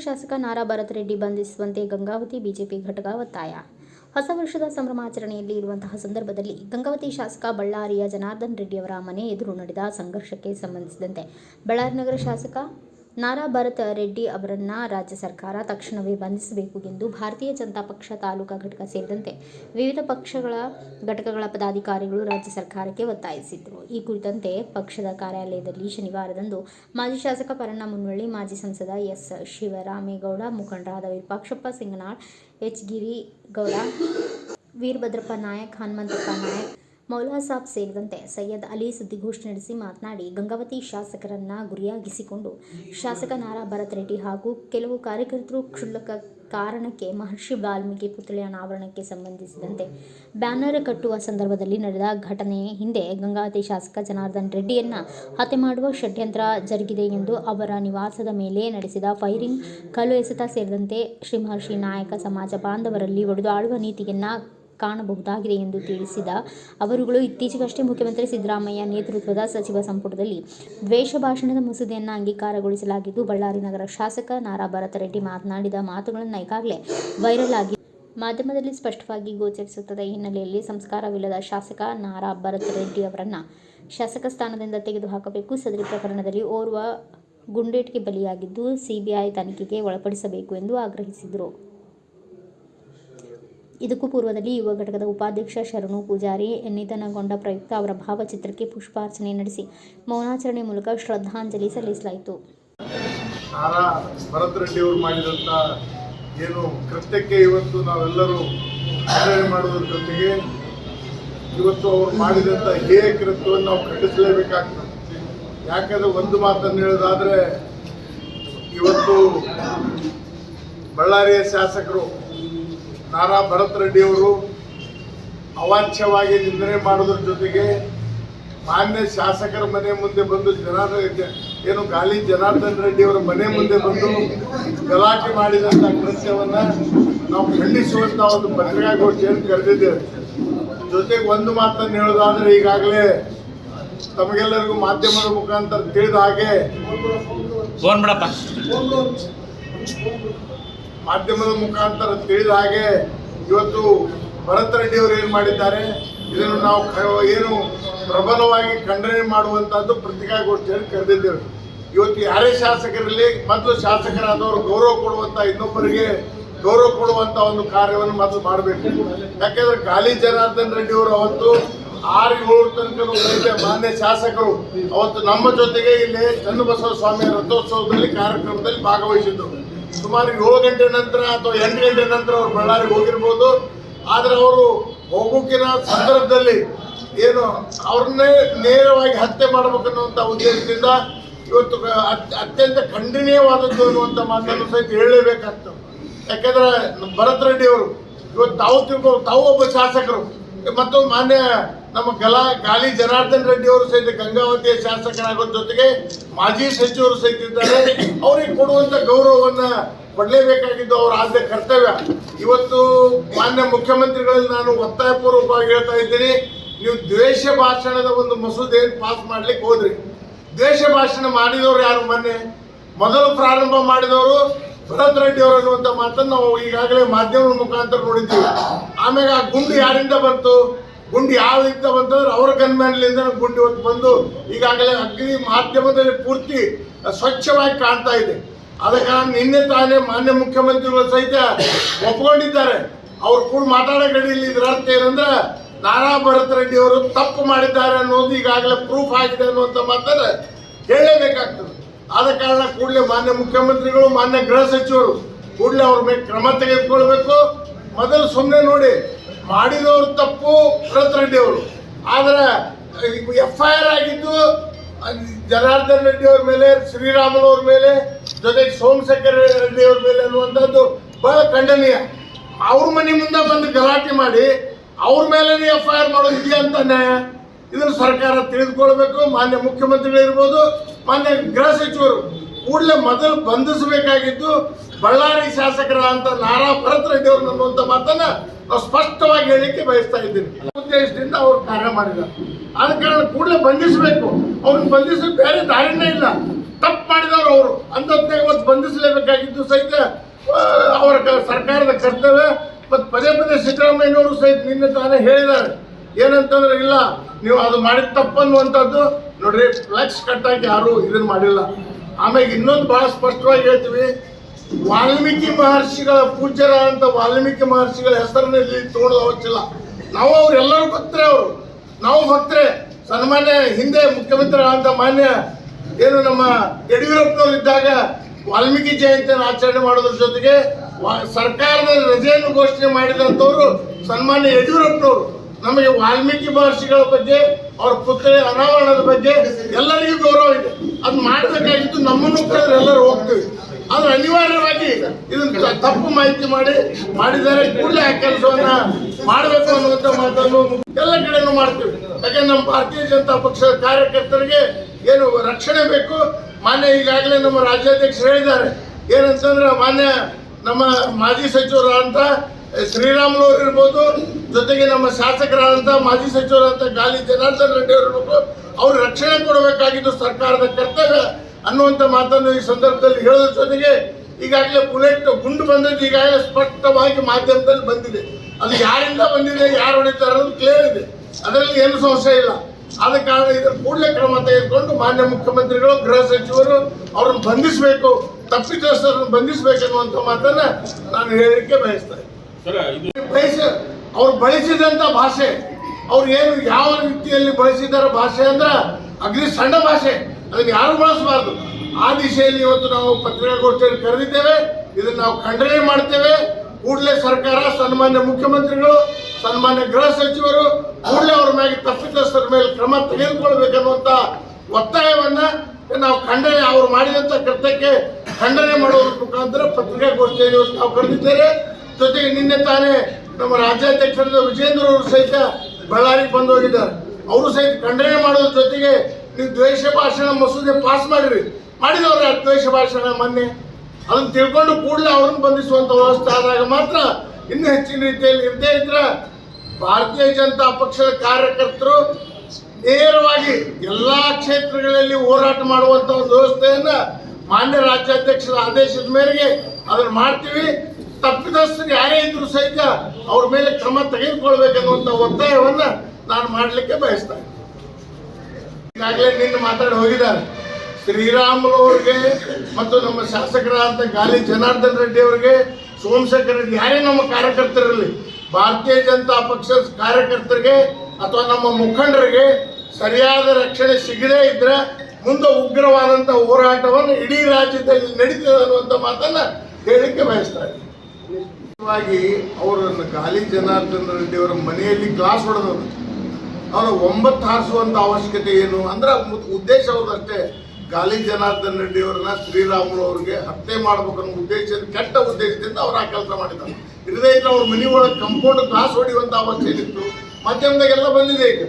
ಶಾಸಕ ನಾರಾ ಭರತ್ ರೆಡ್ಡಿ ಬಂಧಿಸುವಂತೆ ಗಂಗಾವತಿ ಬಿಜೆಪಿ ಘಟಕ ಒತ್ತಾಯ. ಹೊಸ ವರ್ಷದ ಸಂಭ್ರಮಾಚರಣೆಯಲ್ಲಿ ಇರುವಂತಹ ಸಂದರ್ಭದಲ್ಲಿ ಗಂಗಾವತಿ ಶಾಸಕ ಬಳ್ಳಾರಿಯ ಜನಾರ್ದನ್ ರೆಡ್ಡಿ ಅವರ ಮನೆ ಎದುರು ನಡೆದ ಸಂಘರ್ಷಕ್ಕೆ ಸಂಬಂಧಿಸಿದಂತೆ ಬಳ್ಳಾರಿ ನಗರ ಶಾಸಕ ನಾರಾ ಭರತ್ ರೆಡ್ಡಿ ಅವರನ್ನ ರಾಜ್ಯ ಸರ್ಕಾರ ತಕ್ಷಣವೇ ಬಂಧಿಸಬೇಕು ಎಂದು ಭಾರತೀಯ ಜನತಾ ಪಕ್ಷ ತಾಲೂಕಾ ಘಟಕ ಸೇರಿದಂತೆ ವಿವಿಧ ಪಕ್ಷಗಳ ಘಟಕಗಳ ಪದಾಧಿಕಾರಿಗಳು ರಾಜ್ಯ ಸರ್ಕಾರಕ್ಕೆ ಒತ್ತಾಯಿಸಿದರು. ಈ ಕುರಿತಂತೆ ಪಕ್ಷದ ಕಾರ್ಯಾಲಯದಲ್ಲಿ ಶನಿವಾರದಂದು ಮಾಜಿ ಶಾಸಕ ಪರಣ್ಣ ಮುನ್ವಳ್ಳಿ, ಮಾಜಿ ಸಂಸದ ಎಸ್ ಶಿವರಾಮೇಗೌಡ, ಮುಖಂಡರಾದ ವಿರೂಪಾಕ್ಷಪ್ಪ ಸಿಂಗನಾಳ್, ಎಚ್ ಗಿರಿಗೌಡ, ವೀರಭದ್ರಪ್ಪ ನಾಯಕ್, ಹನುಮಂತಪ್ಪ ನಾಯಕ್ ಮೌಲಾ ಸಾಬ್ ಸೇರಿದಂತೆ ಸೈಯದ್ ಅಲಿ ಸುದ್ದಿಗೋಷ್ಠಿ ನಡೆಸಿ ಮಾತನಾಡಿ, ಗಂಗಾವತಿ ಶಾಸಕರನ್ನ ಗುರಿಯಾಗಿಸಿಕೊಂಡು ಶಾಸಕ ನಾರಾ ಭರತ್ ರೆಡ್ಡಿ ಹಾಗೂ ಕೆಲವು ಕಾರ್ಯಕರ್ತರು ಕ್ಷುಲ್ಲಕ ಕಾರಣಕ್ಕೆ ಮಹರ್ಷಿ ವಾಲ್ಮೀಕಿ ಪುತ್ಥಳಿ ಅನಾವರಣಕ್ಕೆ ಸಂಬಂಧಿಸಿದಂತೆ ಬ್ಯಾನರ್ ಕಟ್ಟುವ ಸಂದರ್ಭದಲ್ಲಿ ನಡೆದ ಘಟನೆ ಹಿಂದೆ ಗಂಗಾವತಿ ಶಾಸಕ ಜನಾರ್ದನ್ ರೆಡ್ಡಿಯನ್ನ ಹತ್ಯೆ ಮಾಡುವ ಷಡ್ಯಂತ್ರ ಜರುಗಿದೆ ಎಂದು ಅವರ ನಿವಾಸದ ಮೇಲೆ ನಡೆಸಿದ ಫೈರಿಂಗ್ ಕಲ್ಲು ಎಸೆತ ಸೇರಿದಂತೆ ಶ್ರೀ ಮಹರ್ಷಿ ನಾಯಕ ಸಮಾಜ ಬಾಂಧವರಲ್ಲಿ ಒಡೆದಾಡುವ ನೀತಿಯನ್ನ ಕಾಣಬಹುದಾಗಿದೆ ಎಂದು ತಿಳಿಸಿದ ಅವರುಗಳು, ಇತ್ತೀಚೆಗಷ್ಟೇ ಮುಖ್ಯಮಂತ್ರಿ ಸಿದ್ದರಾಮಯ್ಯ ನೇತೃತ್ವದ ಸಚಿವ ಸಂಪುಟದಲ್ಲಿ ದ್ವೇಷ ಭಾಷಣದ ಮಸೂದೆಯನ್ನು ಅಂಗೀಕಾರಗೊಳಿಸಲಾಗಿದ್ದು, ಬಳ್ಳಾರಿ ನಗರ ಶಾಸಕ ನಾರಾ ಭರತರೆಡ್ಡಿ ಮಾತನಾಡಿದ ಮಾತುಗಳನ್ನು ಈಗಾಗಲೇ ವೈರಲ್ ಆಗಿ ಮಾಧ್ಯಮದಲ್ಲಿ ಸ್ಪಷ್ಟವಾಗಿ ಗೋಚರಿಸುತ್ತದೆ. ಹಿನ್ನೆಲೆಯಲ್ಲಿ ಸಂಸ್ಕಾರವಿಲ್ಲದ ಶಾಸಕ ನಾರಾ ಭರತ್ ರೆಡ್ಡಿ ಅವರನ್ನ ಶಾಸಕ ಸ್ಥಾನದಿಂದ ತೆಗೆದುಹಾಕಬೇಕು. ಸದರಿ ಪ್ರಕರಣದಲ್ಲಿ ಓರ್ವ ಗುಂಡೇಟಿಗೆ ಬಲಿಯಾಗಿದ್ದು, ಸಿಬಿಐ ತನಿಖೆಗೆ ಒಳಪಡಿಸಬೇಕು ಎಂದು ಆಗ್ರಹಿಸಿದರು. ಇದಕ್ಕೂ ಪೂರ್ವದಲ್ಲಿ ಯುವ ಘಟಕದ ಉಪಾಧ್ಯಕ್ಷ ಶರಣು ಪೂಜಾರಿ ನಿಧನಗೊಂಡ ಪ್ರಯುಕ್ತ ಅವರ ಭಾವಚಿತ್ರಕ್ಕೆ ಪುಷ್ಪಾರ್ಚನೆ ನಡೆಸಿ ಮೌನಾಚರಣೆ ಮೂಲಕ ಶ್ರದ್ಧಾಂಜಲಿ ಸಲ್ಲಿಸಲಾಯಿತು. ಏನು ಕೃತ್ಯಕ್ಕೆ ಇವತ್ತು ನಾವೆಲ್ಲರೂ ಮಾಡೋದ್ರ ಜೊತೆಗೆ ಇವತ್ತು ಅವರು ಮಾಡಿದಂಥ ಹೇಯ ಕೃತ್ಯವನ್ನು ನಾವು ಖಂಡಿಸಲೇಬೇಕಾಗ್ತದೆ. ಯಾಕಂದ್ರೆ ಒಂದು ಮಾತನ್ನು ಹೇಳೋದಾದ್ರೆ ಇವತ್ತು ಬಳ್ಳಾರಿಯ ಶಾಸಕರು ನಾರಾ ಭರತ್ ರೆಡ್ಡಿ ಅವರು ಅವಾಚ್ಯವಾಗಿ ನಿಂದನೆ ಮಾಡೋದ್ರ ಜೊತೆಗೆ ಮಾನ್ಯ ಶಾಸಕರ ಮನೆ ಮುಂದೆ ಬಂದು ಜನಾರ್ದ ಏನು ಗಾಲಿ ಜನಾರ್ದನ್ ರೆಡ್ಡಿ ಅವರ ಮನೆ ಮುಂದೆ ಬಂದು ಗಲಾಟೆ ಮಾಡಿದಂಥ ಕೃತ್ಯವನ್ನ ನಾವು ಖಂಡಿಸುವಂತ ಒಂದು ಪತ್ರಿಕಾಗೋಷ್ಠಿಯನ್ನು ಕರೆದಿದ್ದೇವೆ. ಜೊತೆಗೆ ಒಂದು ಮಾತನ್ನು ಹೇಳೋದಾದ್ರೆ ಈಗಾಗಲೇ ತಮಗೆಲ್ಲರಿಗೂ ಮಾಧ್ಯಮದ ಮುಖಾಂತರ ತಿಳಿದ ಹಾಗೆ ಮಾಧ್ಯಮದ ಮುಖಾಂತರ ತಿಳಿದ ಹಾಗೆ ಇವತ್ತು ಭರತ್ ರೆಡ್ಡಿ ಅವರು ಏನು ಮಾಡಿದ್ದಾರೆ? ಇದನ್ನು ನಾವು ಏನು ಪ್ರಬಲವಾಗಿ ಖಂಡನೆ ಮಾಡುವಂತಹದ್ದು ಪತ್ರಿಕಾಗೋಷ್ಠಿಯಲ್ಲಿ ಕರೆದಿದ್ದೇವೆ. ಇವತ್ತು ಯಾರೇ ಶಾಸಕರಲ್ಲಿ ಮೊದಲು ಶಾಸಕರಾದವರು ಗೌರವ ಕೊಡುವಂತ ಇನ್ನೊಬ್ಬರಿಗೆ ಗೌರವ ಕೊಡುವಂತ ಒಂದು ಕಾರ್ಯವನ್ನು ಮೊದಲು ಮಾಡಬೇಕು. ಯಾಕೆಂದ್ರೆ ಗಾಲಿ ಜನಾರ್ದನ್ ರೆಡ್ಡಿ ಅವರು ಅವತ್ತು ಆರು ಏಳು ತನಕ ಮಾನ್ಯ ಶಾಸಕರು. ಅವತ್ತು ನಮ್ಮ ಜೊತೆಗೆ ಇಲ್ಲಿ ಚನ್ನಬಸವ ಸ್ವಾಮಿಯ ರಥೋತ್ಸವದಲ್ಲಿ ಕಾರ್ಯಕ್ರಮದಲ್ಲಿ ಭಾಗವಹಿಸಿದ್ರು ಸುಮಾರು ಏಳು ಗಂಟೆ ನಂತರ ಅಥವಾ ಎಂಟು ಗಂಟೆ ನಂತರ ಅವರು ಬಳ್ಳಾರಿಗೆ ಹೋಗಿರ್ಬೋದು. ಆದ್ರೆ ಅವರು ಹೋಗೋಕಿನ ಸಂದರ್ಭದಲ್ಲಿ ಏನು ಅವ್ರನ್ನೇ ನೇರವಾಗಿ ಹತ್ಯೆ ಮಾಡ್ಬೇಕನ್ನುವಂಥ ಉದ್ದೇಶದಿಂದ ಇವತ್ತು ಅತ್- ಅತ್ಯಂತ ಖಂಡನೀಯವಾದದ್ದು ಅನ್ನುವಂತ ಮಾತನ್ನು ಸಹಿತ ಹೇಳಲೇಬೇಕಾಗ್ತದೆ ಯಾಕಂದ್ರೆ ಭರತ್ ರೆಡ್ಡಿ ಅವರು ಇವತ್ತು ತಾವು ತಿಳ್ಕೊ ತಾವು ಒಬ್ಬ ಶಾಸಕರು. ಮತ್ತು ಮಾನ್ಯ ನಮ್ಮ ಗಲಾ ಗಾಲಿ ಜನಾರ್ದನ್ ರೆಡ್ಡಿ ಅವರು ಸಹಿತ ಗಂಗಾವತಿಯ ಶಾಸಕರಾಗೋದ್ರ ಜೊತೆಗೆ ಮಾಜಿ ಸಚಿವರು ಸಹಿತ ಇದ್ದಾರೆ. ಅವರಿಗೆ ಕೊಡುವಂತ ಗೌರವವನ್ನ ಕೊಡಲೇಬೇಕಾಗಿದ್ದು ಅವರ ಆದ್ಯ ಕರ್ತವ್ಯ. ಇವತ್ತು ಮಾನ್ಯ ಮುಖ್ಯಮಂತ್ರಿಗಳಲ್ಲಿ ನಾನು ಒತ್ತಾಯ ಪೂರ್ವಕವಾಗಿ ಹೇಳ್ತಾ ಇದ್ದೀನಿ, ನೀವು ದ್ವೇಷ ಭಾಷಣದ ಒಂದು ಮಸೂದೆಯನ್ನು ಪಾಸ್ ಮಾಡ್ಲಿಕ್ಕೆ ಹೋದ್ರಿ. ದ್ವೇಷ ಭಾಷಣ ಮಾಡಿದವರು ಯಾರು ಮೊನ್ನೆ? ಮೊದಲು ಪ್ರಾರಂಭ ಮಾಡಿದವರು ಭರತ್ ರೆಡ್ಡಿ ಅವರು ಅನ್ನುವಂಥ ಮಾತನ್ನು ನಾವು ಈಗಾಗಲೇ ಮಾಧ್ಯಮದ ಮುಖಾಂತರ ನೋಡಿದ್ದೀವಿ. ಆಮೇಲೆ ಆ ಗುಂಡು ಯಾರಿಂದ ಬಂತು? ಗುಂಡು ಯಾವ್ದಿಂದ ಬಂತಂದ್ರೆ ಅವರ ಗನ್ಮ್ಯಾನ್ಲಿಂದ ಗುಂಡಿ ಹೊತ್ತು ಬಂದು ಈಗಾಗಲೇ ಅಗ್ನಿ ಮಾಧ್ಯಮದಲ್ಲಿ ಪೂರ್ತಿ ಸ್ವಚ್ಛವಾಗಿ ಕಾಣ್ತಾ ಇದೆ. ಅದಕ್ಕೆ ನಿನ್ನೆ ತಾನೇ ಮಾನ್ಯ ಮುಖ್ಯಮಂತ್ರಿಗಳು ಸಹಿತ ಒಪ್ಕೊಂಡಿದ್ದಾರೆ. ಅವ್ರು ಕೂಡ ಮಾತಾಡೋ ಗಡಿಯಲ್ಲಿ ಇದ್ರ ಅರ್ಥ ಏನಂದ್ರೆ ನಾರಾ ಭರತ್ ರೆಡ್ಡಿ ಅವರು ತಪ್ಪು ಮಾಡಿದ್ದಾರೆ ಅನ್ನೋದು ಈಗಾಗಲೇ ಪ್ರೂಫ್ ಆಗಿದೆ ಅನ್ನುವಂಥ ಮಾತನ್ನ ಹೇಳಲೇಬೇಕಾಗ್ತದೆ ಆದ ಕಾರಣ ಕೂಡಲೇ ಮಾನ್ಯ ಮುಖ್ಯಮಂತ್ರಿಗಳು, ಮಾನ್ಯ ಗೃಹ ಸಚಿವರು ಕೂಡಲೇ ಅವ್ರ ಮೇಲೆ ಕ್ರಮ ತೆಗೆದುಕೊಳ್ಬೇಕು. ಮೊದಲು ಸುಮ್ಮನೆ ನೋಡಿ ಮಾಡಿದವರು ತಪ್ಪು ಶರತ್ ರೆಡ್ಡಿ ಅವರು ಆದ್ರೆ ಎಫ್ ಐ ಆರ್ ಆಗಿದ್ದು, ಜನಾರ್ದನ್ ರೆಡ್ಡಿ ಅವ್ರ ಮೇಲೆ, ಶ್ರೀರಾಮುಲು ಅವ್ರ ಮೇಲೆ, ಜೊತೆಗೆ ಸೋಮಶೇಖರ್ ರೆಡ್ಡಿ ಅವ್ರ ಮೇಲೆ ಅನ್ನುವಂಥದ್ದು ಬಹಳ ಖಂಡನೀಯ. ಅವ್ರ ಮನೆ ಮುಂದೆ ಬಂದು ಗಲಾಟೆ ಮಾಡಿ, ಅವ್ರ ಮೇಲೆ ಎಫ್ ಐ ಆರ್ ಮಾಡೋದು ಇದೆಯಾ ಅಂತ ನ್ಯಾಯ ಇದನ್ನು ಸರ್ಕಾರ ತಿಳಿದುಕೊಳ್ಬೇಕು. ಮಾನ್ಯ ಮುಖ್ಯಮಂತ್ರಿಗಳು ಇರ್ಬೋದು ಮಾನ್ಯ ಗೃಹ ಸಚಿವರು ಕೂಡಲೇ ಮೊದಲು ಬಂಧಿಸಬೇಕಾಗಿದ್ದು ಬಳ್ಳಾರಿ ಶಾಸಕರ ಅಂತ ನಾರಾ ಭರತ್ ರೆಡ್ಡಿ ಅವರು ಅನ್ನುವಂಥ ಮಾತನ್ನ ನಾವು ಸ್ಪಷ್ಟವಾಗಿ ಹೇಳಲಿಕ್ಕೆ ಬಯಸ್ತಾ ಇದ್ದೀನಿ. ಉದ್ದೇಶದಿಂದ ಅವರು ಕಾರ್ಯ ಮಾಡಿದ್ದಾರೆ. ಆದ ಕಾರಣ ಕೂಡಲೇ ಬಂಧಿಸಬೇಕು. ಅವ್ರನ್ನ ಬಂಧಿಸಲು ಬೇರೆ ದಾರಿನೇ ಇಲ್ಲ. ತಪ್ಪು ಮಾಡಿದವರು ಅವರು. ಅಂಥದ್ದೇ ಇವತ್ತು ಬಂಧಿಸಲೇಬೇಕಾಗಿದ್ದು ಸಹಿತ ಅವರ ಸರ್ಕಾರದ ಕರ್ತವ್ಯ. ಮತ್ತು ಪದೇ ಪದೇ ಸಿದ್ದರಾಮಯ್ಯನವರು ಸಹಿತ ನಿನ್ನೆ ತಾನೇ ಹೇಳಿದ್ದಾರೆ. ಏನಂತಂದ್ರೆ, ಇಲ್ಲ, ನೀವು ಅದು ಮಾಡಿದ ತಪ್ಪನ್ನುವಂಥದ್ದು ನೋಡ್ರಿ, ಫ್ಲೆಕ್ಸ್ ಕಟ್ಟಾಗಿ ಯಾರು ಇದನ್ನು ಮಾಡಿಲ್ಲ. ಆಮೇಲೆ ಇನ್ನೊಂದು ಭಾಳ ಸ್ಪಷ್ಟವಾಗಿ ಹೇಳ್ತೀವಿ. ವಾಲ್ಮೀಕಿ ಮಹರ್ಷಿಗಳ ಪೂಜ್ಯರ ವಾಲ್ಮೀಕಿ ಮಹರ್ಷಿಗಳ ಹೆಸರನ್ನ ಇಲ್ಲಿ ತಗೊಳ್ಳೋ ಅವಶ್ಯಿಲ್ಲ ನಾವು ಅವ್ರೆಲ್ಲರೂ ಭಕ್ತರೇ ಅವರು. ನಾವು ಭಕ್ತರೇ. ಸನ್ಮಾನ್ಯ ಹಿಂದೆ ಮುಖ್ಯಮಂತ್ರಿ ಅಂತ ಮಾನ್ಯ ಏನು ನಮ್ಮ ಯಡಿಯೂರಪ್ಪನವ್ರು ಇದ್ದಾಗ ವಾಲ್ಮೀಕಿ ಜಯಂತಿಯನ್ನು ಆಚರಣೆ ಮಾಡೋದ್ರ ಜೊತೆಗೆ ಸರ್ಕಾರದ ರಜೆಯನ್ನು ಘೋಷಣೆ ಮಾಡಿದಂಥವ್ರು ಸನ್ಮಾನ್ಯ ಯಡಿಯೂರಪ್ಪನವರು. ನಮಗೆ ವಾಲ್ಮೀಕಿ ಮಹರ್ಷಿಗಳ ಬಗ್ಗೆ, ಅವ್ರ ಪುತ್ರಿ ಅನಾವರಣದ ಬಗ್ಗೆ ಎಲ್ಲರಿಗೂ ಗೌರವ ಇದೆ. ಅದು ಮಾಡಬೇಕಾಗಿತ್ತು, ನಮ್ಮನ್ನು ಕೇಳಿದ್ರೆ ಎಲ್ಲರೂ ಹೋಗ್ತೀವಿ. ಆದ್ರೆ ಅನಿವಾರ್ಯವಾಗಿ ಇದನ್ನ ತಪ್ಪು ಮಾಹಿತಿ ಮಾಡಿ, ಮಾಡಿದರೆ ಕೂಡಲೇ ಆ ಕೆಲಸವನ್ನ ಮಾಡಬೇಕು ಅನ್ನುವಂಥ ಮಾತನ್ನು ಎಲ್ಲ ಕಡೆನೂ ಮಾಡ್ತೀವಿ. ಯಾಕೆ ನಮ್ಮ ಭಾರತೀಯ ಜನತಾ ಪಕ್ಷದ ಕಾರ್ಯಕರ್ತರಿಗೆ ಏನು ರಕ್ಷಣೆ ಬೇಕು? ಮಾನ್ಯ ಈಗಾಗಲೇ ನಮ್ಮ ರಾಜ್ಯಾಧ್ಯಕ್ಷರು ಹೇಳಿದ್ದಾರೆ. ಏನಂತಂದ್ರೆ ಮಾನ್ಯ ನಮ್ಮ ಮಾಜಿ ಸಚಿವರಾದಂಥ ಶ್ರೀರಾಮುಲು ಇರ್ಬೋದು, ಜೊತೆಗೆ ನಮ್ಮ ಶಾಸಕರಾದಂಥ ಮಾಜಿ ಸಚಿವರಾದಂಥ ಗಾಲಿ ಜನಾರ್ದನ್ ರೆಡ್ಡಿ ಅವರು ಇರ್ಬೇಕು ಅವ್ರ ರಕ್ಷಣೆ ಕೊಡಬೇಕಾಗಿದ್ದು ಸರ್ಕಾರದ ಕರ್ತವ್ಯ. ಅನ್ನುವಂಥ ಮಾತನ್ನು ಈ ಸಂದರ್ಭದಲ್ಲಿ ಹೇಳೋದ್ರ ಜೊತೆಗೆ ಈಗಾಗಲೇ ಬುಲೆಟ್ ಗುಂಡು ಬಂದದ್ದು ಈಗಾಗಲೇ ಸ್ಪಷ್ಟವಾಗಿ ಮಾಧ್ಯಮದಲ್ಲಿ ಬಂದಿದೆ. ಅದು ಯಾರಿಂದ ಬಂದಿದೆ ಯಾರು ಹೊಡಿತಾರೆ ಅನ್ನೋದು ಕ್ಲಿಯರ್ ಇದೆ. ಅದರಲ್ಲಿ ಏನು ಸಮಸ್ಯೆ ಇಲ್ಲ. ಆದ ಕಾರಣ ಇದರ ಕೂಡಲೇ ಕ್ರಮ ತೆಗೆದುಕೊಂಡು ಮಾನ್ಯ ಮುಖ್ಯಮಂತ್ರಿಗಳು ಗೃಹ ಸಚಿವರು ಅವ್ರನ್ನ ಬಂಧಿಸಬೇಕು ತಪ್ಪಿತಸ್ಥರನ್ನು ಬಂಧಿಸಬೇಕನ್ನುವಂಥ ಮಾತನ್ನ ನಾನು ಹೇಳಲಿಕ್ಕೆ ಬಯಸ್ತೇನೆ ಬಯಸ ಅವ್ರು ಬಳಸಿದಂತ ಭಾಷೆ ಅವ್ರು ಏನು ಯಾವ ರೀತಿಯಲ್ಲಿ ಬಳಸಿದಾರ ಭಾಷೆ ಅಂದ್ರೆ ಅಗ್ನಿ ಸಣ್ಣ ಭಾಷೆ. ಅದನ್ನ ಯಾರು ಬಳಸಬಾರ್ದು? ಆ ದಿಶೆಯಲ್ಲಿ ಇವತ್ತು ನಾವು ಪತ್ರಿಕಾಗೋಷ್ಠಿಯಲ್ಲಿ ಕರೆದಿದ್ದೇವೆ. ಇದನ್ನು ನಾವು ಖಂಡನೆ ಮಾಡ್ತೇವೆ. ಕೂಡಲೇ ಸರ್ಕಾರ, ಸನ್ಮಾನ್ಯ ಮುಖ್ಯಮಂತ್ರಿಗಳು, ಸನ್ಮಾನ್ಯ ಗೃಹ ಸಚಿವರು ಕೂಡಲೇ ಅವ್ರ ಮ್ಯಾಗೆ ತಪ್ಪಿತಸ್ಥರ ಮೇಲೆ ಕ್ರಮ ತೆಗೆದುಕೊಳ್ಬೇಕನ್ನುವಂತ ಒತ್ತಾಯವನ್ನ ನಾವು ಖಂಡನೆ ಅವರು ಮಾಡಿದಂತ ಕೃತ್ಯಕ್ಕೆ ಖಂಡನೆ ಮಾಡೋದ್ರ ಮುಖಾಂತರ ಪತ್ರಿಕಾಗೋಷ್ಠಿಯಲ್ಲಿ ನಾವು ಕರೆದಿದ್ದೇವೆ. ಜೊತೆಗೆ ನಿನ್ನೆ ತಾನೇ ನಮ್ಮ ರಾಜ್ಯಾಧ್ಯಕ್ಷರಾದ ವಿಜೇಂದ್ರ ಅವರು ಸಹಿತ ಬಳ್ಳಾರಿಗೆ ಬಂದು ಹೋಗಿದ್ದಾರೆ. ಅವರು ಸಹಿತ ಖಂಡನೆ ಮಾಡೋದ್ರ ಜೊತೆಗೆ ನೀವು ದ್ವೇಷ ಭಾಷಣ ಮಸೂದೆ ಪಾಸ್ ಮಾಡಿರಿ. ಮಾಡಿದವ್ರೆ ದ್ವೇಷ ಭಾಷಣ ಮೊನ್ನೆ? ಅದನ್ನ ತಿಳ್ಕೊಂಡು ಕೂಡಲೇ ಅವ್ರನ್ನ ಬಂಧಿಸುವಂತ ವ್ಯವಸ್ಥೆ ಆದಾಗ ಮಾತ್ರ ಇನ್ನೂ ಹೆಚ್ಚಿನ ರೀತಿಯಲ್ಲಿ ಇರದೇ ಇದ್ರೆ ಭಾರತೀಯ ಜನತಾ ಪಕ್ಷದ ಕಾರ್ಯಕರ್ತರು ನೇರವಾಗಿ ಎಲ್ಲಾ ಕ್ಷೇತ್ರಗಳಲ್ಲಿ ಹೋರಾಟ ಮಾಡುವಂತ ಒಂದು ವ್ಯವಸ್ಥೆಯನ್ನ ಮಾನ್ಯ ರಾಜ್ಯಾಧ್ಯಕ್ಷರ ಆದೇಶದ ಮೇರೆಗೆ ಅದನ್ನ ಮಾಡ್ತೀವಿ. ತಪ್ಪಿದಸ್ಥರು ಯಾರೇ ಇದ್ರು ಸಹಿತ ಅವ್ರ ಮೇಲೆ ಕ್ರಮ ತೆಗೆದುಕೊಳ್ಬೇಕನ್ನುವಂತ ಒತ್ತಾಯವನ್ನ ನಾನು ಮಾಡಲಿಕ್ಕೆ ಬಯಸ್ತಾ ಇದ್ದೀನಿ. ಈಗಾಗಲೇ ನಿನ್ನ ಮಾತಾಡಿ ಹೋಗಿದ್ದಾರೆ. ಶ್ರೀರಾಮುಲು ಅವ್ರಿಗೆ ಮತ್ತು ನಮ್ಮ ಶಾಸಕರಾದಂಥ ಗಾಲಿ ಜನಾರ್ದನ್ ರೆಡ್ಡಿ ಅವರಿಗೆ, ಸೋಮಶೇಖರ್ ರೆಡ್ಡಿ ಯಾರೇ ನಮ್ಮ ಕಾರ್ಯಕರ್ತರಲ್ಲಿ ಭಾರತೀಯ ಜನತಾ ಪಕ್ಷದ ಕಾರ್ಯಕರ್ತರಿಗೆ ಅಥವಾ ನಮ್ಮ ಮುಖಂಡರಿಗೆ ಸರಿಯಾದ ರಕ್ಷಣೆ ಸಿಗದೇ ಇದ್ರೆ ಮುಂದೆ ಉಗ್ರವಾದಂಥ ಹೋರಾಟವನ್ನು ಇಡೀ ರಾಜ್ಯದಲ್ಲಿ ನಡೀತದೆ ಅನ್ನುವಂಥ ಮಾತನ್ನ ಹೇಳಲಿಕ್ಕೆ ಬಯಸ್ತಾರೆ ಅವರನ್ನು ಗಾಲಿ ಜನಾರ್ದನ್ ರೆಡ್ಡಿ ಅವರ ಮನೆಯಲ್ಲಿ ಗ್ಲಾಸ್ ಹೊಡೆದವರು. ಅವರ ಒಂಬತ್ತು ಹಾರಿಸುವಂತ ಅವಶ್ಯಕತೆ ಏನು? ಅಂದ್ರೆ ಉದ್ದೇಶ ಅವ್ರದಷ್ಟೇ ಗಾಲಿ ಜನಾರ್ದನ್ ರೆಡ್ಡಿ ಅವ್ರನ್ನ ಶ್ರೀರಾಮುಲು ಅವ್ರಿಗೆ ಹತ್ಯೆ ಮಾಡ್ಬೇಕನ್ನೋ ಉದ್ದೇಶದಿಂದ ಕೆಟ್ಟ ಉದ್ದೇಶದಿಂದ ಅವ್ರು ಆ ಕೆಲಸ ಮಾಡಿದ್ದಾರೆ. ಇರದೇ ಇದ್ರೆ ಅವ್ರ ಮನೆ ಒಳಗೆ ಕಂಪೌಂಡ್ ಗ್ಲಾಸ್ ಹೊಡಿಯುವಂತ ಅವಶ್ಯಕತೆ ಇತ್ತು ಮಾಧ್ಯಮದಾಗೆಲ್ಲ ಬಂದಿದೆ ಈಗ.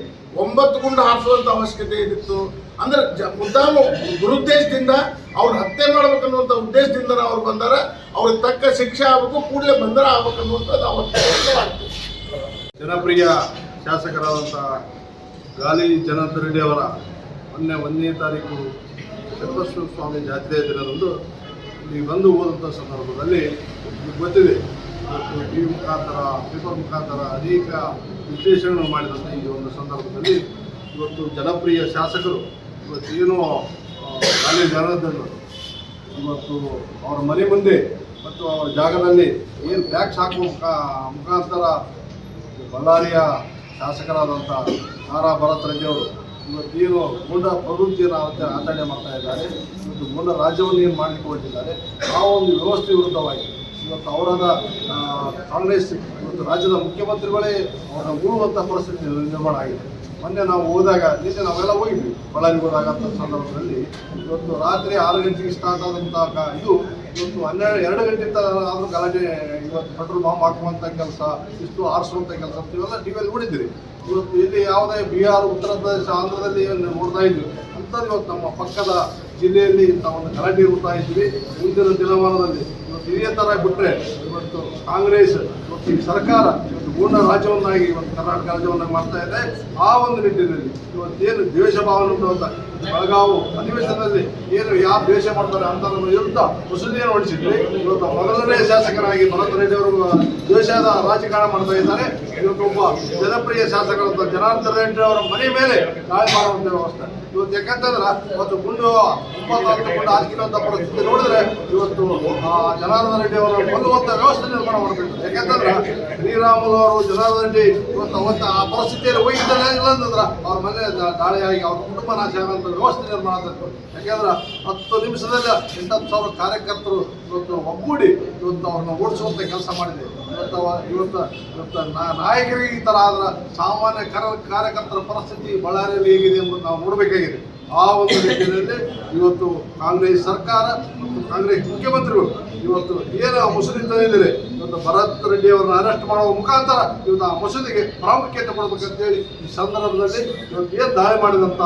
ಒಂಬತ್ತು ಗುಂಡು ಹಾರಿಸುವಂತ ಅವಶ್ಯಕತೆ ಏನಿತ್ತು ಅಂದ್ರೆ ಜ ಮುದ್ದಾಮು ದುರುದ್ದೇಶದಿಂದ ಅವ್ರು ಹತ್ಯೆ ಮಾಡ್ಬೇಕನ್ನುವಂಥ ಉದ್ದೇಶದಿಂದ ಅವ್ರು ಬಂದಾರ. ಅವ್ರಿಗೆ ತಕ್ಕ ಶಿಕ್ಷೆ ಆಗ್ಬೇಕು, ಕೂಡಲೇ ಬಂಧನ ಆಗ್ಬೇಕನ್ನುವಂಥದ್ದು ಅವಶ್ಯಕತೆ ಜನಪ್ರಿಯ ಶಾಸಕರಾದಂಥ ಗಾಲಿ ಜನಾರ್ದನ್ ರೆಡ್ಡಿ ಅವರ ಮೊನ್ನೆ ಒಂದನೇ ತಾರೀಕು ಚಂದ್ರಶ್ವರ ಸ್ವಾಮಿ ಜಾತ್ರೆಯ ದಿನದಂದು ಇಲ್ಲಿ ಬಂದು ಹೋದಂಥ ಸಂದರ್ಭದಲ್ಲಿ ನಿಮ್ಗೆ ಗೊತ್ತಿದೆ. ಟಿ ವಿ ಮುಖಾಂತರ ಪೇಪರ್ ಮುಖಾಂತರ ಅನೇಕ ವಿಶ್ಲೇಷಣೆಗಳು ಮಾಡಿದಂಥ ಈ ಒಂದು ಸಂದರ್ಭದಲ್ಲಿ ಇವತ್ತು ಜನಪ್ರಿಯ ಶಾಸಕರು ಇವತ್ತು ಏನು ಆ, ಗಾಲಿ ಜನಾರ್ದನ್ ಇವತ್ತು ಅವರ ಮನೆ ಮುಂದೆ ಮತ್ತು ಅವರ ಜಾಗದಲ್ಲಿ ಏನು ಬ್ಯಾಕ್ಸ್ ಹಾಕುವ ಮುಖಾ ಮುಖಾಂತರ ಬಳ್ಳಾರಿಯ ಶಾಸಕರಾದಂಥ ನಾರಾ ಭರತ್ ರೆಡ್ಡಿ ಅವರು ಇವತ್ತೇನು ಮೂಲ ಪ್ರವೃತ್ತಿಯನ್ನು ಆಚ- ಆಚರಣೆ ಮಾಡ್ತಾ ಇದ್ದಾರೆ. ಇವತ್ತು ಮೂಲ ರಾಜ್ಯವನ್ನು ಏನು ಮಾಡಲಿಕ್ಕೆ ಹೊರಟಿದ್ದಾರೆ ಆ ಒಂದು ವ್ಯವಸ್ಥೆ ವಿರುದ್ಧವಾಗಿ ಇವತ್ತು ಅವರಾದ ಕಾಂಗ್ರೆಸ್, ಇವತ್ತು ರಾಜ್ಯದ ಮುಖ್ಯಮಂತ್ರಿಗಳೇ ಅವರ ಮೂಡುವಂಥ ಪರಿಸ್ಥಿತಿ ನಿರ್ಮಾಣ ಆಗಿದೆ. ಮೊನ್ನೆ ನಾವು ಹೋದಾಗ, ನಿನ್ನೆ ನಾವೆಲ್ಲ ಹೋಗಿದ್ವಿ ಬಳ್ಳಾರಿ ಹೋದಾಗ ಅಂತ ಸಂದರ್ಭದಲ್ಲಿ. ಇವತ್ತು ರಾತ್ರಿ ಆರು ಗಂಟೆಗೆ ಸ್ಟಾರ್ಟ್ ಆದಂಥ ಕ- ಇದು ಇವತ್ತು ಹನ್ನೆರಡು, ಎರಡು ಗಂಟೆ ಆದರೂ ಗಲಾಟೆ ಇವತ್ತು ಪೆಟ್ರೋಲ್ ಬಾಂಬ್ ಹಾಕುವಂಥ ಕೆಲಸ, ಇಷ್ಟು ಆರಿಸುವಂಥ ಕೆಲಸ ಇವೆಲ್ಲ ಟಿ ವಿಯಲ್ಲಿ ನೋಡಿದ್ದೀರಿ. ಇವತ್ತು ಇಲ್ಲಿ ಯಾವುದೇ ಬಿಹಾರ, ಉತ್ತರ ಪ್ರದೇಶ, ಆಂಧ್ರದಲ್ಲಿ ನೋಡ್ತಾ ಇದ್ವಿ. ಅಂಥದ್ದು ಇವತ್ತು ನಮ್ಮ ಪಕ್ಕದ ಜಿಲ್ಲೆಯಲ್ಲಿ ಒಂದು ಗಲಾಟೆ ಇರ್ತಾ ಇದ್ವಿ. ಮುಂದಿನ ದಿನಮಾನದಲ್ಲಿ. ಇವತ್ತು ಇದೇ ಥರ ಬಿಟ್ಟರೆ ಇವತ್ತು ಕಾಂಗ್ರೆಸ್ ಈ ಸರ್ಕಾರ ಇವತ್ತು ಪೂರ್ಣ ರಾಜ್ಯವನ್ನಾಗಿ, ಇವತ್ತು ಕರ್ನಾಟಕ ರಾಜ್ಯವನ್ನಾಗಿ ಮಾಡ್ತಾ ಇದೆ. ಆ ಒಂದು ನಿಟ್ಟಿನಲ್ಲಿ ಇವತ್ತೇನು ದ್ವೇಷ ಭಾವನೆ ಉಂಟು ಅಂತ ಬೆಳಗಾವು ಅಧಿವೇಶನದಲ್ಲಿ ಏನು ಯಾವ ದ್ವೇಷ ಮಾಡ್ತಾರೆ ಅಂತ ನಮ್ಮ ವಿರುದ್ಧ ಮುಸುಲಿಯನ್ನು ಹೊಡಿಸಿದ್ವಿ ಇವತ್ತು ಮೊದಲನೇ ಶಾಸಕರಾಗಿ ಭರತ್ ರೆಡ್ಡಿ ಅವರು ದ್ವೇಷದ ರಾಜಕಾರಣ ಮಾಡ್ತಾ ಇದ್ದಾರೆ. ಇವತ್ತು ಒಬ್ಬ ಜನಪ್ರಿಯ ಶಾಸಕರಂತ ಜನಾರ್ದನ್ ರೆಡ್ಡಿ ಅವರ ಮನೆ ಮೇಲೆ ದಾಳಿ ಮಾಡುವಂತ ವ್ಯವಸ್ಥೆ. ಇವತ್ತು ಯಾಕಂತಂದ್ರೆ ಇವತ್ತು ಗುಂಡು ಇಪ್ಪತ್ತಾರು ಗುಂಡು ಹಾಕಿರುವಂತ ಪರಿಸ್ಥಿತಿ ನೋಡಿದ್ರೆ ಇವತ್ತು ಜನಾರ್ದನ ರೆಡ್ಡಿ ಅವರ ಕೊಲ್ಲುವಂತ ವ್ಯವಸ್ಥೆ ನಿರ್ಮಾಣ ಮಾಡಬೇಕು ಯಾಕಂತಂದ್ರೆ ಶ್ರೀರಾಮುಲು ಅವರು ಜನಾರ್ದನ್ ರೆಡ್ಡಿ ಇವತ್ತು ಅವತ್ತು ಆ ಪರಿಸ್ಥಿತಿಯಲ್ಲಿ ಇಲ್ಲ ಅಂತಂದ್ರೆ ಅವ್ರ ಮನೆ ದಾಳಿಯಾಗಿ ಅವ್ರ ಕುಟುಂಬ ನಾಶ ಆಗುವಂತ ವ್ಯವಸ್ಥೆ ನಿರ್ಮಾಣ ಆಗಬೇಕು. ಯಾಕಂದ್ರೆ ಹತ್ತು ನಿಮಿಷದಲ್ಲಿ ಎಂಟತ್ತು ಸಾವಿರ ಕಾರ್ಯಕರ್ತರು ಇವತ್ತು ಒಗ್ಗೂಡಿ ಇವತ್ತು ಅವ್ರನ್ನ ಓಡಿಸುವಂಥ ಕೆಲಸ ಮಾಡಿದೆ. ಇವತ್ತು ಇವತ್ತು ಇವತ್ತು ನಾಯಕರಿಗೆ ಈ ಥರ ಆದ್ರೆ ಸಾಮಾನ್ಯ ಕರ ಕಾರ್ಯಕರ್ತರ ಪರಿಸ್ಥಿತಿ ಬಳ್ಳಾರಿಯಲ್ಲಿ ಹೇಗಿದೆ ಎಂಬುದು ನಾವು ನೋಡಬೇಕಾಗಿದೆ. ಆ ಒಂದು ನಿಟ್ಟಿನಲ್ಲಿ ಇವತ್ತು ಕಾಂಗ್ರೆಸ್ ಸರ್ಕಾರ ಮತ್ತು ಕಾಂಗ್ರೆಸ್ ಮುಖ್ಯಮಂತ್ರಿಗಳು ಇವತ್ತು ಏನು ತಂದಿದ್ದಾರೆ ಇವತ್ತು ಭರತ್ ರೆಡ್ಡಿ ಅವರನ್ನ ಅರೆಸ್ಟ್ ಮಾಡುವ ಮುಖಾಂತರ ಇವತ್ತು ಆ ಮಸೂದೆಗೆ ಪ್ರಾಮುಖ್ಯತೆ ಕೊಡಬೇಕಂತೇಳಿ ಈ ಸಂದರ್ಭದಲ್ಲಿ ಇವತ್ತು ಏನು ದಾಳಿ ಮಾಡಿದಂತ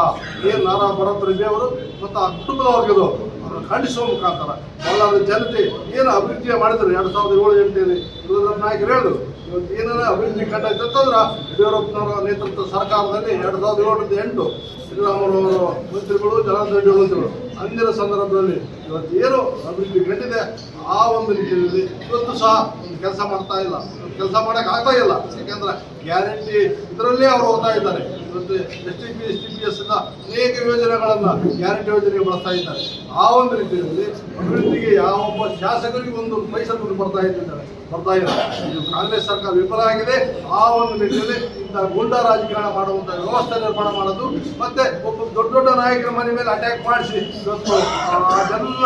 ಏನು ನಾರಾ ಭರತ್ ರೆಡ್ಡಿ ಅವರು ಮತ್ತು ಆ ಕುಟುಂಬದ ವರ್ಗದವರು ಅವರನ್ನು ಖಂಡಿಸುವ ಮುಖಾಂತರ ಬಳ್ಳಾರಿ ಜನತೆ ಏನು ಅಭಿವೃದ್ಧಿ ಮಾಡಿದ್ರು? ಎರಡು ಸಾವಿರದ ಏಳು ಎಂಟರಲ್ಲಿ ಇವರು ನಾಯಕರು ಹೇಳಿದ್ರು. ಇವತ್ತು ಏನಾರ ಅಭಿವೃದ್ಧಿ ಕಂಡೈತೆ ಅಂತಂದ್ರೆ ಯಡಿಯೂರಪ್ಪನವರ ನೇತೃತ್ವ ಸರ್ಕಾರದಲ್ಲಿ ಎರಡು ಸಾವಿರದ ಏಳರಿಂದ ಎಂಟು ಶ್ರೀರಾಮುಲು ಮಂತ್ರಿಗಳು ಜನಾರ್ದನ್ ಮಂತ್ರಿಗಳು. ಅಂದಿನ ಸಂದರ್ಭದಲ್ಲಿ ಇವತ್ತು ಏನು ಅಭಿವೃದ್ಧಿ ಕಂಡಿದೆ? ಆ ಒಂದು ರೀತಿಯಲ್ಲಿ ಇವತ್ತು ಸಹ ಕೆಲಸ ಮಾಡ್ತಾ ಇಲ್ಲ. ಕೆಲಸ ಮಾಡಕ್ ಆಗ್ತಾ ಇಲ್ಲ. ಯಾಕಂದ್ರೆ ಗ್ಯಾರಂಟಿ ಇದರಲ್ಲೇ ಅವರು ಹೋಗ್ತಾ ಇದ್ದಾರೆ. ಇವತ್ತು S T P S T P S ಅನೇಕ ಯೋಜನೆಗಳನ್ನ ಗ್ಯಾರಂಟಿ ಯೋಜನೆಗೆ ಬಳಸ್ತಾ ಇದ್ದಾರೆ. ಆ ಒಂದು ರೀತಿಯಲ್ಲಿ ಅಭಿವೃದ್ಧಿಗೆ ಯಾವೊಬ್ಬ ಶಾಸಕರಿಗೆ ಒಂದು ಮೈಸೂರು ಬರ್ತಾ ಇದ್ದಾರೆ. ಬರ್ತಾ ಇಲ್ಲ. ಇದು ಕಾಂಗ್ರೆಸ್ ಸರ್ಕಾರ ವಿಫಲ ಆಗಿದೆ. ಆ ಒಂದು ಇಂಥ ಗೂಂಡಾ ರಾಜಕಾರಣ ಮಾಡುವಂತ ವ್ಯವಸ್ಥೆ ನಿರ್ಮಾಣ ಮಾಡೋದು, ಮತ್ತೆ ಒಬ್ಬ ದೊಡ್ಡ ದೊಡ್ಡ ನಾಯಕರ ಮನೆ ಮೇಲೆ ಅಟ್ಯಾಕ್ ಮಾಡಿಸಿ ಅದೆಲ್ಲ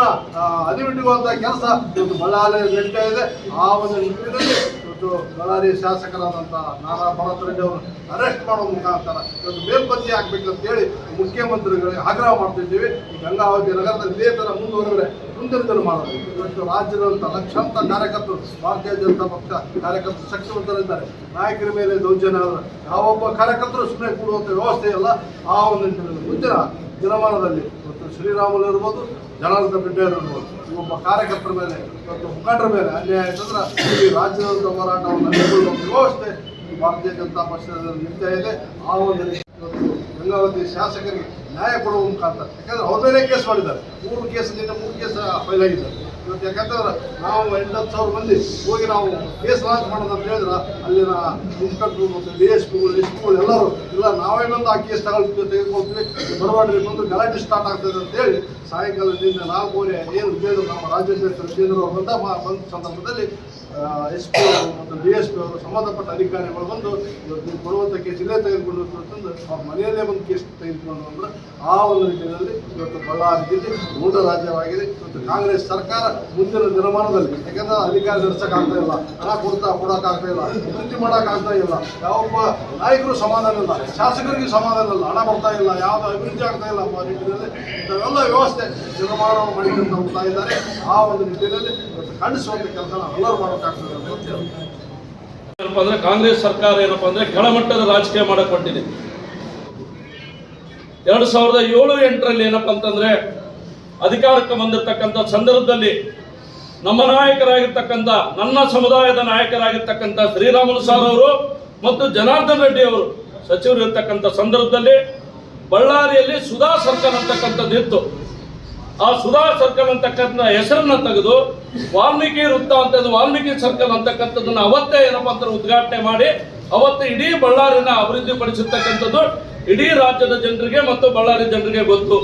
ಅದಿಬಿಟ್ಟುವಂತ ಕೆಲಸ ಇವತ್ತು ಬಳ್ಳಾರಿ ನಡೀತಾ ಇದೆ. ಆ ಒಂದು ನಿಟ್ಟಿನಲ್ಲಿ ಇವತ್ತು ಬಳ್ಳಾರಿ ಶಾಸಕರಾದಂಥ ನಾನಾ ಭರತ್ ಅವರು ಅರೆಸ್ಟ್ ಮಾಡುವ ಮುಖಾಂತರ ಇವತ್ತು ಮೇಲ್ಪಂತಿ ಅಂತ ಹೇಳಿ ಮುಖ್ಯಮಂತ್ರಿಗಳಿಗೆ ಆಗ್ರಹ ಮಾಡ್ತಿದ್ದೀವಿ. ಈ ಗಂಗಾವತಿ ನಗರದಲ್ಲಿ ಇದೇ ಥರ ಮುಂದುವರೆದ್ರೆ ಮುಂದಿನ ದಿನ ಮಾಡೋದು. ಇವತ್ತು ರಾಜ್ಯದಂತ ಲಕ್ಷಾಂತರ ಕಾರ್ಯಕರ್ತರು, ಭಾರತೀಯ ಜನತಾ ಪಕ್ಷ ಕಾರ್ಯಕರ್ತರು ಶಕ್ತಿವಂತರಿದ್ದಾರೆ. ನಾಯಕರ ಮೇಲೆ ದೌರ್ಜನ್ಯ ಯಾವ ಯಾವೊಬ್ಬ ಕಾರ್ಯಕರ್ತರು ಸುಮ್ಮನೆ ಕೂಡುವಂಥ ವ್ಯವಸ್ಥೆ ಇಲ್ಲ. ಆ ಒಂದು ಮುಂದಿನ ದಿನಮಾನದಲ್ಲಿ ಇವತ್ತು ಶ್ರೀರಾಮುಲು ಇರ್ಬೋದು, ಜನಾರ್ದನ ಇರ್ಬೋದು. ಒಬ್ಬ ಕಾರ್ಯಕರ್ತರ ಮೇಲೆ ಇವತ್ತು ಮುಖಂಡರ ಮೇಲೆ ಅನ್ಯಾಯ ಆಯ್ತಂದ್ರೆ ಈ ರಾಜ್ಯದ ಹೋರಾಟವನ್ನು ಅಷ್ಟೇ ಭಾರತೀಯ ಜನತಾ ಪಕ್ಷದ ನಿಂತ ಇದೆ. ಆ ಒಂದು ಇವತ್ತು ಗಂಗಾವತಿ ಶಾಸಕರಿಗೆ ನ್ಯಾಯ ಕೊಡುವ ಮುಖಾಂತರ. ಯಾಕಂದ್ರೆ ಅವ್ರ ಮೇಲೆ ಕೇಸ್ ಮಾಡಿದ್ದಾರೆ. ಮೂರು ಕೇಸ್ ಮೂರು ಕೇಸ್ ಫೈಲ್ ಆಗಿದ್ದಾರೆ. ಯಾಕಂತಂದ್ರೆ ನಾವು ಎಂಟತ್ತು ಸಾವಿರ ಮಂದಿ ಹೋಗಿ ನಾವು ಕೇಸ್ ಲಾಂಚ್ ಮಾಡೋದು ಅಂತ ಹೇಳಿದ್ರೆ ಅಲ್ಲಿನ ಇನ್ಸ್ಪೆಕ್ಟ್ರು ಮತ್ತು ಡಿ ಎಸ್ ಪಿಗಳು ಎಸ್ ಪಿಗಳು ಎಲ್ಲರೂ, ಇಲ್ಲ, ನಾವೇ ಬಂದು ಆ ಕೇಸ್ ತಗೊಳ್ತೀವಿ ತೆಗೆದುಕೊಳ್ತೀವಿ ಬರವಾಡ್ರಿ ಬಂದು ಗಲಾಟೆ ಸ್ಟಾರ್ಟ್ ಆಗ್ತದೆ ಅಂತ ಹೇಳಿ ಸಾಯಂಕಾಲದಿಂದ ನಾಲ್ಕೂವರೆ ಏನು ವಿಜೇಂದ್ರ ನಮ್ಮ ರಾಜ್ಯಾಧ್ಯಕ್ಷ ಕೇಂದ್ರ ಅವರು ಬಂದ ಬಂದ ಸಂದರ್ಭದಲ್ಲಿ ಎಸ್ ಪಿ ಮತ್ತು ಡಿ ಎಸ್ ಪಿ ಅವರು ಸಂಬಂಧಪಟ್ಟ ಅಧಿಕಾರಿಗಳು ಬಂದು ಇವತ್ತು ಕೊಡುವಂಥ ಕೇಸ್ ಇಲ್ಲೇ ತೆಗೆದುಕೊಂಡು ಅಂತಂದು ಅವ್ರ ಮನೆಯಲ್ಲೇ ಬಂದು ಕೇಸ್ ತೆಗೆದುಕೊಂಡು ಅಂದ್ರೆ ಆ ಒಂದು ನಿಟ್ಟಿನಲ್ಲಿ ಇವತ್ತು ಬಳ್ಳಾರಿ ಜಿಲ್ಲೆ ಮೂಲ ರಾಜ್ಯವಾಗಿದೆ. ಇವತ್ತು ಕಾಂಗ್ರೆಸ್ ಸರ್ಕಾರ ಮುಂದಿನ ದಿನಮಾನದಲ್ಲಿ ಯಾಕಂದ್ರೆ ಅಧಿಕಾರ ನಡೆಸೋಕ್ಕಾಗ್ತಾ ಇಲ್ಲ, ಹಣ ಕೊಡ್ತಾ ಕೊಡೋಕ್ಕಾಗ್ತಾ ಇಲ್ಲ, ಅಭಿವೃದ್ಧಿ ಮಾಡೋಕ್ಕಾಗ್ತಾ ಇಲ್ಲ, ಯಾವೊಬ್ಬ ನಾಯಕರು ಸಮಾಧಾನ ಇಲ್ಲ, ಶಾಸಕರಿಗೆ ಸಮಾಧಾನ ಇಲ್ಲ, ಹಣ ಬರ್ತಾ ಇಲ್ಲ, ಯಾವುದು ಅಭಿವೃದ್ಧಿ ಆಗ್ತಾ ಇಲ್ಲ ಅಪ್ಪ ನಿಟ್ಟಿನಲ್ಲಿ ಇಂಥವೆಲ್ಲ ವ್ಯವಸ್ಥೆ ನಿರ್ಮಾಣ ಮಾಡಿಕೊಂಡು ಹೋಗ್ತಾ ಇದ್ದಾರೆ. ಆ ಒಂದು ನಿಟ್ಟಿನಲ್ಲಿ ಏನಪ್ಪ ಅಂದ್ರೆ ಕಾಂಗ್ರೆಸ್ ಸರ್ಕಾರ ಏನಪ್ಪ ಅಂದ್ರೆ ಕೆಳಮಟ್ಟದ ರಾಜಕೀಯ ಮಾಡಕ್ ಎರಡು ಸಾವಿರದ ಏಳು ಎಂಟರಲ್ಲಿ ಏನಪ್ಪ ಅಂತಂದ್ರೆ ಅಧಿಕಾರಕ್ಕೆ ಬಂದಿರತಕ್ಕಂಥ ಸಂದರ್ಭದಲ್ಲಿ ನಮ್ಮ ನಾಯಕರಾಗಿರ್ತಕ್ಕಂಥ, ನನ್ನ ಸಮುದಾಯದ ನಾಯಕರಾಗಿರ್ತಕ್ಕಂಥ ಶ್ರೀರಾಮುಲು ಸಾರ್ ಅವರು ಮತ್ತು ಜನಾರ್ದನ್ ರೆಡ್ಡಿ ಅವರು ಸಚಿವರು ಇರ್ತಕ್ಕಂಥ ಸಂದರ್ಭದಲ್ಲಿ ಬಳ್ಳಾರಿಯಲ್ಲಿ ಸುಧಾ ಸರ್ಕಾರ ಅಂತಕ್ಕಂಥದ್ದು ಇತ್ತು. ಆ ಸುಧಾ ಸರ್ಕಲ್ ಅಂತಕ್ಕಂಥ ಹೆಸರನ್ನ ತೆಗೆದು ವಾಲ್ಮೀಕಿ ವೃತ್ತ ಅಂತ ವಾಲ್ಮೀಕಿ ಸರ್ಕಲ್ ಅಂತಕ್ಕಂಥದ್ದನ್ನ ಅವತ್ತೇ ಏನಪ್ಪಾ ಅಂತ ಉದ್ಘಾಟನೆ ಮಾಡಿ, ಅವತ್ತು ಇಡೀ ಬಳ್ಳಾರಿನ ಅಭಿವೃದ್ಧಿ ಪಡಿಸಿರ್ತಕ್ಕಂಥದ್ದು ಇಡೀ ರಾಜ್ಯದ ಜನರಿಗೆ ಮತ್ತು ಬಳ್ಳಾರಿ ಜನರಿಗೆ ಗೊತ್ತು.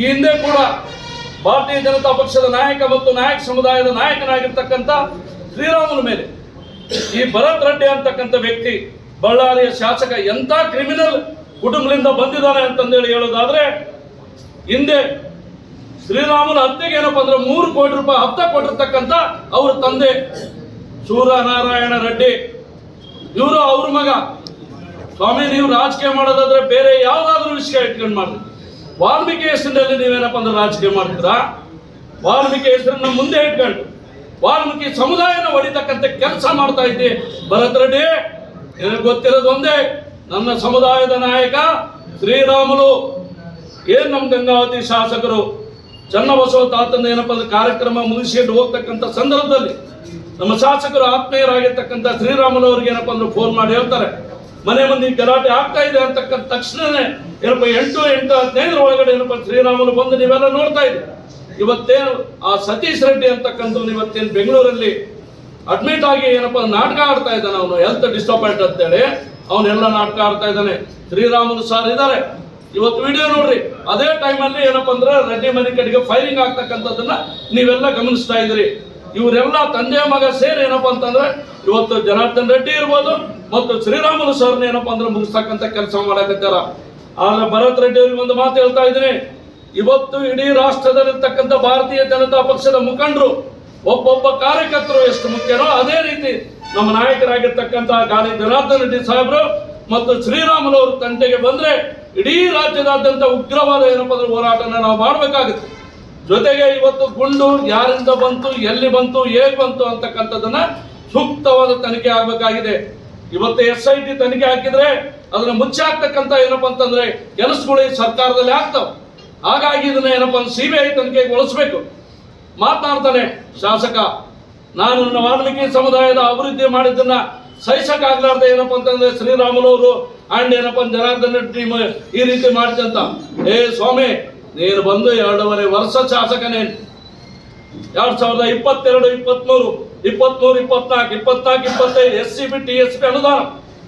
ಈ ಹಿಂದೆ ಕೂಡ ಭಾರತೀಯ ಜನತಾ ಪಕ್ಷದ ನಾಯಕ ಮತ್ತು ನಾಯಕ ಸಮುದಾಯದ ನಾಯಕನಾಗಿರ್ತಕ್ಕಂಥ ಶ್ರೀರಾಮನ ಮೇಲೆ ಈ ಭರತ್ ರೆಡ್ಡಿ ಅಂತಕ್ಕಂಥ ವ್ಯಕ್ತಿ ಬಳ್ಳಾರಿಯ ಶಾಸಕ ಎಂತ ಕ್ರಿಮಿನಲ್ ಕುಟುಂಬದಿಂದ ಬಂದಿದ್ದಾನೆ ಅಂತಂದೇಳಿ ಹೇಳೋದಾದ್ರೆ, ಹಿಂದೆ ಶ್ರೀರಾಮನ ಹತ್ಯೆಗೆ ಏನಪ್ಪ ಅಂದ್ರೆ ಮೂರು ಕೋಟಿ ರೂಪಾಯಿ ಹಪ್ತ ಕೊಟ್ಟಿರ್ತಕ್ಕಂಥ ಅವ್ರ ತಂದೆ ಸೂರ್ಯನಾರಾಯಣ ರೆಡ್ಡಿ. ಇವರು ಅವ್ರ ಮಗ. ಸ್ವಾಮಿ, ನೀವು ರಾಜಕೀಯ ಮಾಡೋದಾದ್ರೆ ಬೇರೆ ಯಾವ್ದಾದ್ರು ವಿಷಯ ಇಟ್ಕೊಂಡು ಮಾಡ್ರಿ. ವಾಲ್ಮೀಕಿ ಹೆಸರಿನಲ್ಲಿ ನೀವೇನಪ್ಪ ಅಂದ್ರೆ ರಾಜಕೀಯ ಮಾಡ್ತೀರಾ? ವಾಲ್ಮೀಕಿ ಹೆಸರನ್ನ ಮುಂದೆ ಇಟ್ಕೊಂಡು ವಾಲ್ಮೀಕಿ ಸಮುದಾಯನ ಹೊಡಿತಕ್ಕಂಥ ಕೆಲಸ ಮಾಡ್ತಾ ಇದ್ದೆ ಭರತ್ ರೆಡ್ಡಿ, ನಿನಗೆ ಗೊತ್ತಿರೋದೊಂದೇ ನನ್ನ ಸಮುದಾಯದ ನಾಯಕ ಶ್ರೀರಾಮುಲು. ಏನ್ ನಮ್ಮ ಗಂಗಾವತಿ ಶಾಸಕರು? ಚನ್ನಬಸವ ತಾತನ ಏನಪ್ಪ ಅಂದ್ರೆ ಕಾರ್ಯಕ್ರಮ ಮುಗಿಸಿಕೊಂಡು ಹೋಗ್ತಕ್ಕಂಥ ಸಂದರ್ಭದಲ್ಲಿ ನಮ್ಮ ಶಾಸಕರು ಆತ್ಮೀಯರಾಗಿರ್ತಕ್ಕಂಥ ಶ್ರೀರಾಮುಲವರಿಗೆ ಏನಪ್ಪ ಅಂದ್ರೆ ಫೋನ್ ಮಾಡಿ ಹೇಳ್ತಾರೆ. ಮನೆ ಮಂದಿ ಗಲಾಟೆ ಆಗ್ತಾ ಇದೆ ಅಂತಕ್ಕಂಥ ತಕ್ಷಣನೇ ಏನಪ್ಪ ಎಂಟು ಎಂಟು ಹದಿನೈದರ ಒಳಗಡೆ ಏನಪ್ಪ ಶ್ರೀರಾಮುಲು ಬಂದು ನೀವೆಲ್ಲ ನೋಡ್ತಾ ಇದ್ದೀರಿ. ಇವತ್ತೇನು ಆ ಸತೀಶ್ ರೆಡ್ಡಿ ಅಂತಕ್ಕಂಥವ್ನು ಇವತ್ತೇನು ಬೆಂಗಳೂರಲ್ಲಿ ಅಡ್ಮಿಟ್ ಆಗಿ ಏನಪ್ಪ ನಾಟಕ ಆಡ್ತಾ ಇದ್ದಾನೆ ಅವನು ಹೆಲ್ತ್ ಡಿಸ್ಟರ್ಬೆಂಟ್ ಅಂತೇಳಿ. ಅವನೆಲ್ಲ ನಾಟಕ ಆಡ್ತಾ ಇದ್ದಾನೆ. ಶ್ರೀರಾಮುಲು ಸಾರ್ ಇದ್ದಾರೆ. ಇವತ್ತು ವಿಡಿಯೋ ನೋಡ್ರಿ, ಅದೇ ಟೈಮಲ್ಲಿ ಏನಪ್ಪ ಅಂದ್ರೆ ರೆಡ್ಡಿ ಮನೆ ಕಡೆಗೆ ಫೈರಿಂಗ್ ಆಗ್ತಕ್ಕಂಥದ್ದನ್ನ ನೀವೆಲ್ಲ ಗಮನಿಸ್ತಾ ಇದ್ರಿ ಇವರೆಲ್ಲ ತಂದೆ ಮಗ ಸೇರಿ ಏನಪ್ಪ ಅಂತಂದ್ರೆ ಇವತ್ತು ಜನಾರ್ದನ್ ರೆಡ್ಡಿ ಇರ್ಬೋದು ಮತ್ತು ಶ್ರೀರಾಮುಲು ಸರ್ನ ಏನಪ್ಪ ಅಂದ್ರೆ ಮುಗಿಸ್ತಕ್ಕಂಥ ಕೆಲಸ ಮಾಡಕತ್ತಾರ. ಆದ್ರೆ ಭರತ್ ರೆಡ್ಡಿ ಅವ್ರಿಗೆ ಒಂದು ಮಾತು ಹೇಳ್ತಾ ಇದ್ದೀನಿ. ಇವತ್ತು ಇಡೀ ರಾಷ್ಟ್ರದಲ್ಲಿರ್ತಕ್ಕಂಥ ಭಾರತೀಯ ಜನತಾ ಪಕ್ಷದ ಮುಖಂಡರು, ಒಬ್ಬೊಬ್ಬ ಕಾರ್ಯಕರ್ತರು ಎಷ್ಟು ಮುಖ್ಯನೋ ಅದೇ ರೀತಿ ನಮ್ಮ ನಾಯಕರಾಗಿರ್ತಕ್ಕಂಥ ಗಾಲಿ ಜನಾರ್ದನ್ ರೆಡ್ಡಿ ಸಾಹೇಬರು ಮತ್ತು ಶ್ರೀರಾಮುಲು ಅವರು ತಂಟೆಗೆ ಬಂದ್ರೆ ಇಡೀ ರಾಜ್ಯದಾದ್ಯಂತ ಉಗ್ರವಾದ ಏನಪ್ಪ ಅಂದ್ರೆ ಹೋರಾಟನ ನಾವು ಮಾಡಬೇಕಾಗುತ್ತೆ. ಜೊತೆಗೆ ಇವತ್ತು ಗುಂಡು ಯಾರಿಂದ ಬಂತು, ಎಲ್ಲಿ ಬಂತು, ಹೇಗೆ ಬಂತು ಅಂತಕ್ಕಂಥದ್ದನ್ನ ಸೂಕ್ತವಾದ ತನಿಖೆ ಆಗಬೇಕಾಗಿದೆ. ಇವತ್ತು ಎಸ್ ಐ ಟಿ ತನಿಖೆ ಹಾಕಿದ್ರೆ ಅದನ್ನ ಮುಚ್ಚಿ ಹಾಕ್ತಕ್ಕಂತ ಏನಪ್ಪ ಅಂತಂದ್ರೆ ಕೆಲಸಗಳು ಈ ಸರ್ಕಾರದಲ್ಲಿ ಆಗ್ತಾವ. ಹಾಗಾಗಿ ಇದನ್ನ ಏನಪ್ಪ ಸಿ ಬಿ ಐ ತನಿಖೆಗೆ ಬಳಸಬೇಕು ಮಾತನಾಡ್ತಾನೆ ಶಾಸಕ, ನಾನು ನನ್ನ ವಾಲ್ಮೀಕಿ ಸಮುದಾಯದ ಅಭಿವೃದ್ಧಿ ಮಾಡಿದ್ದನ್ನ ಸಹಿಸಕ್ಕಾಗ್ಲಾರ್ದೆ ಏನಪ್ಪ ಅಂತಂದ್ರೆ ಶ್ರೀರಾಮುಲು ಅವರು ಅಂಡ್ ಏನಪ್ಪ ಜನಾರ್ದನ್ ರೆಡ್ಡಿ ಈ ರೀತಿ ಮಾಡ್ತಂತ. ಏ ಸ್ವಾಮಿ, ನೀನು ಬಂದು ಎರಡೂವರೆ ವರ್ಷ ಶಾಸಕನೇ. ಎರಡ್ ಸಾವಿರದ ಇಪ್ಪತ್ತೆರಡು, ಇಪ್ಪತ್ಮೂರು ಇಪ್ಪತ್ಮೂರು, ಇಪ್ಪತ್ನಾಲ್ಕು ಇಪ್ಪತ್ನಾಲ್ಕು, ಇಪ್ಪತ್ತೈದು S C B, T S P ಅನುದಾನ.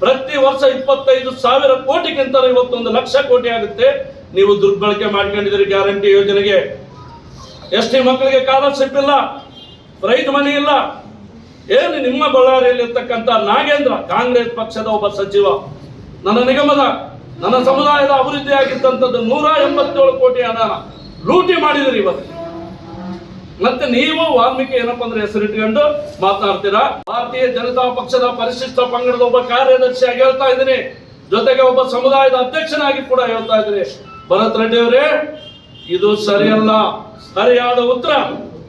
ಪ್ರತಿ ವರ್ಷ ಇಪ್ಪತ್ತೈದು ಸಾವಿರ ಕೋಟಿಗಿಂತ ಇವತ್ತೊಂದು ಲಕ್ಷ ಕೋಟಿ ಆಗುತ್ತೆ. ನೀವು ದುರ್ಬಳಕೆ ಮಾಡ್ಕೊಂಡಿದ್ದೀರಿ ಗ್ಯಾರಂಟಿ ಯೋಜನೆಗೆ. ಎಸ್ ಟಿ ಮಕ್ಕಳಿಗೆ ಕಾಲರ್ಶಿಪ್ ಇಲ್ಲ? ರೈತ ಮನೆ ಇಲ್ಲ? ಏನು ನಿಮ್ಮ ಬಳ್ಳಾರಿಯಲ್ಲಿ ಇರ್ತಕ್ಕಂಥ ನಾಗೇಂದ್ರ, ಕಾಂಗ್ರೆಸ್ ಪಕ್ಷದ ಒಬ್ಬ ಸಚಿವ. ನನ್ನ ನಿಗಮದ, ನನ್ನ ಸಮುದಾಯದ ಅಭಿವೃದ್ಧಿ ಆಗಿದ್ದಂಥದ್ದು ನೂರ ಎಂಬತ್ತೇಳು ಕೋಟಿ ಹಣ ಲೂಟಿ ಮಾಡಿದಿರಿ ಇವತ್ತು. ಮತ್ತೆ ನೀವು ವಾಲ್ಮೀಕಿ ಏನಪ್ಪ ಅಂದ್ರೆ ಹೆಸರಿಟ್ಕೊಂಡು ಮಾತನಾಡ್ತೀರಾ ಭಾರತೀಯ ಜನತಾ ಪಕ್ಷದ ಪರಿಶಿಷ್ಟ ಪಂಗಡದ ಒಬ್ಬ ಕಾರ್ಯದರ್ಶಿಯಾಗಿ ಹೇಳ್ತಾ ಇದ್ದೀನಿ. ಜೊತೆಗೆ ಒಬ್ಬ ಸಮುದಾಯದ ಅಧ್ಯಕ್ಷನಾಗಿ ಕೂಡ ಹೇಳ್ತಾ ಇದ್ದೀನಿ. ಭರತ್ ರೆಡ್ಡಿ ಅವರೇ, ಇದು ಸರಿಯಲ್ಲ. ಸರಿಯಾದ ಉತ್ತರ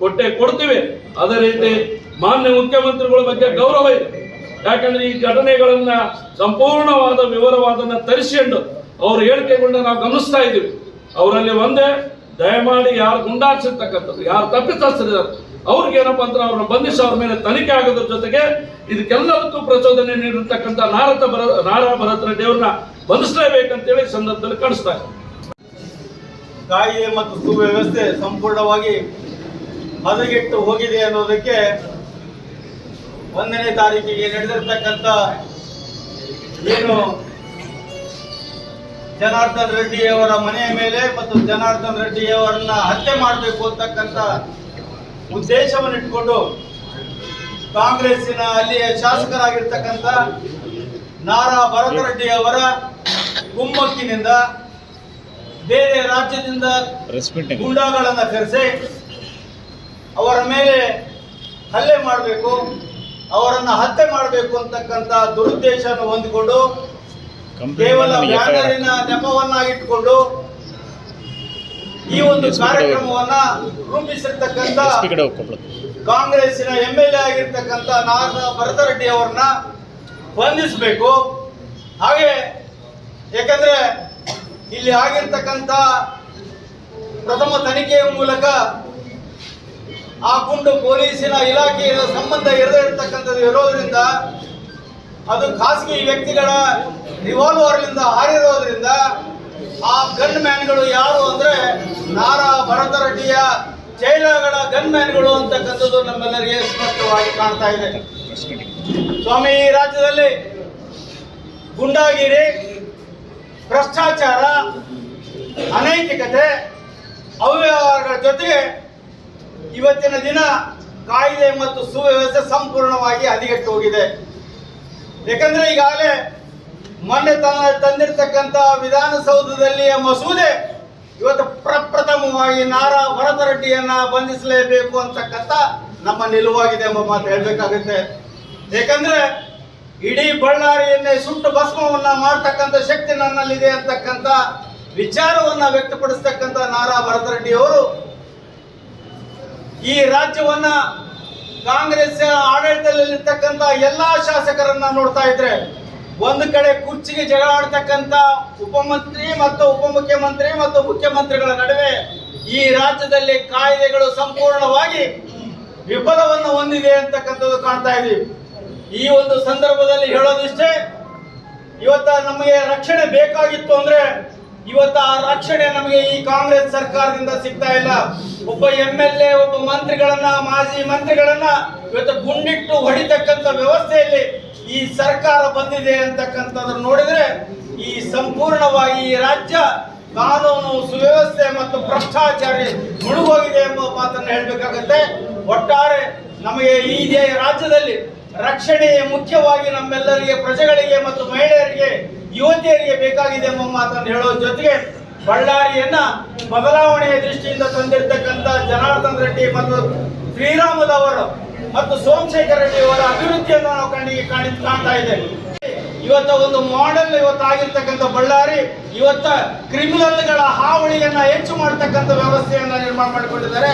ಕೊಟ್ಟೆ ಕೊಡ್ತೀವಿ. ಅದೇ ರೀತಿ ಮಾನ್ಯ ಮುಖ್ಯಮಂತ್ರಿಗಳ ಬಗ್ಗೆ ಗೌರವ ಇದೆ. ಯಾಕಂದ್ರೆ ಈ ಘಟನೆಗಳನ್ನ ಸಂಪೂರ್ಣವಾದ ವಿವರವಾದನ್ನ ತರಿಸಿಕೊಂಡು ಅವ್ರ ಹೇಳಿಕೆಗಳನ್ನ ನಾವು ಗಮನಿಸ್ತಾ ಇದ್ದೀವಿ. ಅವರಲ್ಲಿ ಒಂದೇ, ದಯಮಾಡಿ ಯಾರು ಗುಂಡಾರಿಸಿರ್ತಕ್ಕಂಥದ್ದು ಯಾರು ತಪ್ಪಿತಸ್ಥರಿದ್ದಾರೆ, ಅವ್ರಿಗೆ ಏನಪ್ಪಾ ಅಂದ್ರೆ ಅವ್ರನ್ನ ಬಂಧಿಸಿ ಅವ್ರ ಮೇಲೆ ತನಿಖೆ ಆಗೋದ್ರ ಜೊತೆಗೆ ಇದಕ್ಕೆಲ್ಲದಕ್ಕೂ ಪ್ರಚೋದನೆ ನೀಡಿರ್ತಕ್ಕಂಥ ನಾರತ ಭರ, ನಾರ ಭರತ್ ರೆಡ್ಡಿ ಅವ್ರನ್ನ ಬಂಧಿಸಲೇಬೇಕಂತೇಳಿ ಸಂದರ್ಭದಲ್ಲಿ ಕಾಣಿಸ್ತಾ ಇದೆ. ಕಾಯಿಲೆ ಮತ್ತು ಸುವ್ಯವಸ್ಥೆ ಸಂಪೂರ್ಣವಾಗಿ ಹದಗೆಟ್ಟು ಹೋಗಿದೆ ಅನ್ನೋದಕ್ಕೆ ಒಂದನೇ ತಾರೀಕಿಗೆ ನಡೆದಿರ್ತಕ್ಕಂಥ ಏನು ಜನಾರ್ದನ್ ರೆಡ್ಡಿ ಅವರ ಮನೆಯ ಮೇಲೆ ಮತ್ತು ಜನಾರ್ದನ್ ರೆಡ್ಡಿ ಅವರನ್ನ ಹತ್ಯೆ ಮಾಡಬೇಕು ಅಂತಕ್ಕಂಥ ಉದ್ದೇಶವನ್ನು ಇಟ್ಕೊಂಡು ಕಾಂಗ್ರೆಸ್ಸಿನ ಅಲ್ಲಿಯ ಶಾಸಕರಾಗಿರ್ತಕ್ಕಂಥ ನಾರಾ ಭರತರೆಡ್ಡಿ ಅವರ ಕುಮ್ಮಕ್ಕಿನಿಂದ ಬೇರೆ ರಾಜ್ಯದಿಂದ ಗುಂಡಾಗಳನ್ನು ಕರೆಸಿ ಅವರ ಮೇಲೆ ಹಲ್ಲೆ ಮಾಡಬೇಕು. ಅವರನ್ನ ಹತ್ಯೆ ಮಾಡಬೇಕು ಅಂತಕ್ಕಂಥ ದುರುದ್ದೇಶವನ್ನು ಹೊಂದಿಕೊಂಡು ಕೇವಲ ಬ್ಯಾನರಿನ ನೆಪವನ್ನಾಗಿಟ್ಟುಕೊಂಡು ಈ ಒಂದು ಕಾರ್ಯಕ್ರಮವನ್ನ ರೂಪಿಸಿರ್ತಕ್ಕಂಥ ಕಾಂಗ್ರೆಸ್ಸಿನ ಎಂ ಎಲ್ ಎ ಆಗಿರ್ತಕ್ಕಂಥ ನಾರದ ಭರತರೆಡ್ಡಿ ಅವರನ್ನ ಬಂಧಿಸಬೇಕು. ಹಾಗೆ ಯಾಕಂದ್ರೆ ಇಲ್ಲಿ ಆಗಿರ್ತಕ್ಕಂಥ ಪ್ರಥಮ ತನಿಖೆಯ ಮೂಲಕ ಆ ಗುಂಡು ಪೊಲೀಸಿನ ಇಲಾಖೆಯ ಸಂಬಂಧ ಇರದೇ ಇರತಕ್ಕಂಥದ್ದು ಇರೋದ್ರಿಂದ, ಅದು ಖಾಸಗಿ ವ್ಯಕ್ತಿಗಳ ರಿವಾಲ್ವರ್ನಿಂದ ಹಾರಿರೋದ್ರಿಂದ, ಆ ಗನ್ ಮ್ಯಾನ್ಗಳು ಯಾರು ಅಂದ್ರೆ ನಾರಾ ಭರತರೆಡ್ಡಿಯ ಜೈಲಗಳ ಗನ್ ಮ್ಯಾನ್ಗಳು ಅಂತಕ್ಕಂಥದ್ದು ನಮ್ಮೆಲ್ಲರಿಗೆ ಸ್ಪಷ್ಟವಾಗಿ ಕಾಣ್ತಾ ಇದೆ. ಸ್ವಾಮಿ, ಈ ರಾಜ್ಯದಲ್ಲಿ ಗುಂಡಾಗಿರಿ, ಭ್ರಷ್ಟಾಚಾರ, ಅನೈತಿಕತೆ, ಅವ್ಯವಹಾರಗಳ ಜೊತೆಗೆ ಇವತ್ತಿನ ದಿನ ಕಾಯ್ದೆ ಮತ್ತು ಸುವ್ಯವಸ್ಥೆ ಸಂಪೂರ್ಣವಾಗಿ ಹದಿಗೆಟ್ಟು ಹೋಗಿದೆ. ಯಾಕಂದ್ರೆ ಈಗಾಗಲೇ ಮೊನ್ನೆ ತಂದಿರತಕ್ಕಂತ ತಂದಿರ್ತಕ್ಕಂಥ ವಿಧಾನಸೌಧದಲ್ಲಿಯ ಮಸೂದೆ ಇವತ್ತು ಪ್ರಪ್ರಥಮವಾಗಿ ನಾರಾ ಭರತರೆಡ್ಡಿಯನ್ನ ಬಂಧಿಸಲೇಬೇಕು ಅಂತಕ್ಕಂಥ ನಮ್ಮ ನಿಲುವಾಗಿದೆ ಎಂಬ ಮಾತು ಹೇಳಬೇಕಾಗುತ್ತೆ. ಯಾಕಂದ್ರೆ ಇಡೀ ಬಳ್ಳಾರಿಯನ್ನೇ ಸುಟ್ಟು ಭಸ್ಮವನ್ನ ಮಾಡ್ತಕ್ಕಂಥ ಶಕ್ತಿ ನನ್ನಲ್ಲಿದೆ ಅಂತಕ್ಕಂಥ ವಿಚಾರವನ್ನ ವ್ಯಕ್ತಪಡಿಸ್ತಕ್ಕಂಥ ನಾರಾ ಭರತರೆಡ್ಡಿ ಅವರು ಈ ರಾಜ್ಯವನ್ನ ಕಾಂಗ್ರೆಸ್ ಆಡಳಿತದಲ್ಲಿರ್ತಕ್ಕಂಥ ಎಲ್ಲಾ ಶಾಸಕರನ್ನ ನೋಡ್ತಾ ಇದ್ರೆ ಒಂದು ಕಡೆ ಕುರ್ಚಿಗೆ ಜಗಳ ಆಡ್ತಕ್ಕಂಥ ಉಪಮಂತ್ರಿ ಮತ್ತು ಉಪಮುಖ್ಯಮಂತ್ರಿ ಮತ್ತು ಮುಖ್ಯಮಂತ್ರಿಗಳ ನಡುವೆ ಈ ರಾಜ್ಯದಲ್ಲಿ ಕಾಯ್ದೆಗಳು ಸಂಪೂರ್ಣವಾಗಿ ವಿಫಲವನ್ನು ಹೊಂದಿದೆ ಅಂತಕ್ಕಂಥದ್ದು ಕಾಣ್ತಾ ಇದೀವಿ ಈ ಒಂದು ಸಂದರ್ಭದಲ್ಲಿ ಹೇಳೋದಿಷ್ಟೇ, ಇವತ್ತ ನಮಗೆ ರಕ್ಷಣೆ ಬೇಕಾಗಿತ್ತು ಅಂದ್ರೆ ಇವತ್ತ ಆ ರಕ್ಷಣೆ ನಮಗೆ ಈ ಕಾಂಗ್ರೆಸ್ ಸರ್ಕಾರದಿಂದ ಸಿಗ್ತಾ ಇಲ್ಲ. ಒಬ್ಬ ಎಂ ಎಲ್ ಎ ಒಬ್ಬ ಮಂತ್ರಿಗಳನ್ನ, ಮಾಜಿ ಮಂತ್ರಿಗಳನ್ನ ಇವತ್ತು ಗುಂಡಿಟ್ಟು ಹೊಡಿತಕ್ಕಂಥ ವ್ಯವಸ್ಥೆಯಲ್ಲಿ ಈ ಸರ್ಕಾರ ಬಂದಿದೆ ಅಂತಕ್ಕಂಥದ್ದನ್ನು ನೋಡಿದ್ರೆ ಈ ಸಂಪೂರ್ಣವಾಗಿ ಈ ರಾಜ್ಯ ಕಾನೂನು ಸುವ್ಯವಸ್ಥೆ ಮತ್ತು ಭ್ರಷ್ಟಾಚಾರಿ ಮುಳುಗೋಗಿದೆ ಎಂಬ ಮಾತನ್ನು ಹೇಳಬೇಕಾಗುತ್ತೆ. ಒಟ್ಟಾರೆ ನಮಗೆ ಈ ರಾಜ್ಯದಲ್ಲಿ ರಕ್ಷಣೆ ಮುಖ್ಯವಾಗಿ ನಮ್ಮೆಲ್ಲರಿಗೆ, ಪ್ರಜೆಗಳಿಗೆ ಮತ್ತು ಮಹಿಳೆಯರಿಗೆ ಯುವತಿಯರಿಗೆ ಬೇಕಾಗಿದೆ ಎಂಬ ಮಾತನ್ನು ಹೇಳೋ ಜೊತೆಗೆ ಬಳ್ಳಾರಿಯನ್ನ ಬದಲಾವಣೆಯ ದೃಷ್ಟಿಯಿಂದ ತಂದಿರತಕ್ಕಂಥ ಜನಾರ್ದನ್ ರೆಡ್ಡಿ ಮತ್ತು ಶ್ರೀರಾಮದವರು ಮತ್ತು ಸೋಮಶೇಖರ್ ರೆಡ್ಡಿ ಅವರ ಅಭಿವೃದ್ಧಿಯನ್ನು ನಾವು ಕಣ್ಣಿಗೆ ಕಾಣಿ ಕಾಣ್ತಾ ಇದ್ದೇವೆ. ಇವತ್ತ ಒಂದು ಮಾಡೆಲ್ ಇವತ್ತು ಆಗಿರ್ತಕ್ಕಂಥ ಬಳ್ಳಾರಿ, ಇವತ್ತ ಕ್ರಿಮಿನಲ್ಗಳ ಹಾವಳಿಯನ್ನ ಹೆಚ್ಚು ಮಾಡತಕ್ಕಂಥ ವ್ಯವಸ್ಥೆಯನ್ನ ನಿರ್ಮಾಣ ಮಾಡಿಕೊಂಡಿದ್ದಾರೆ.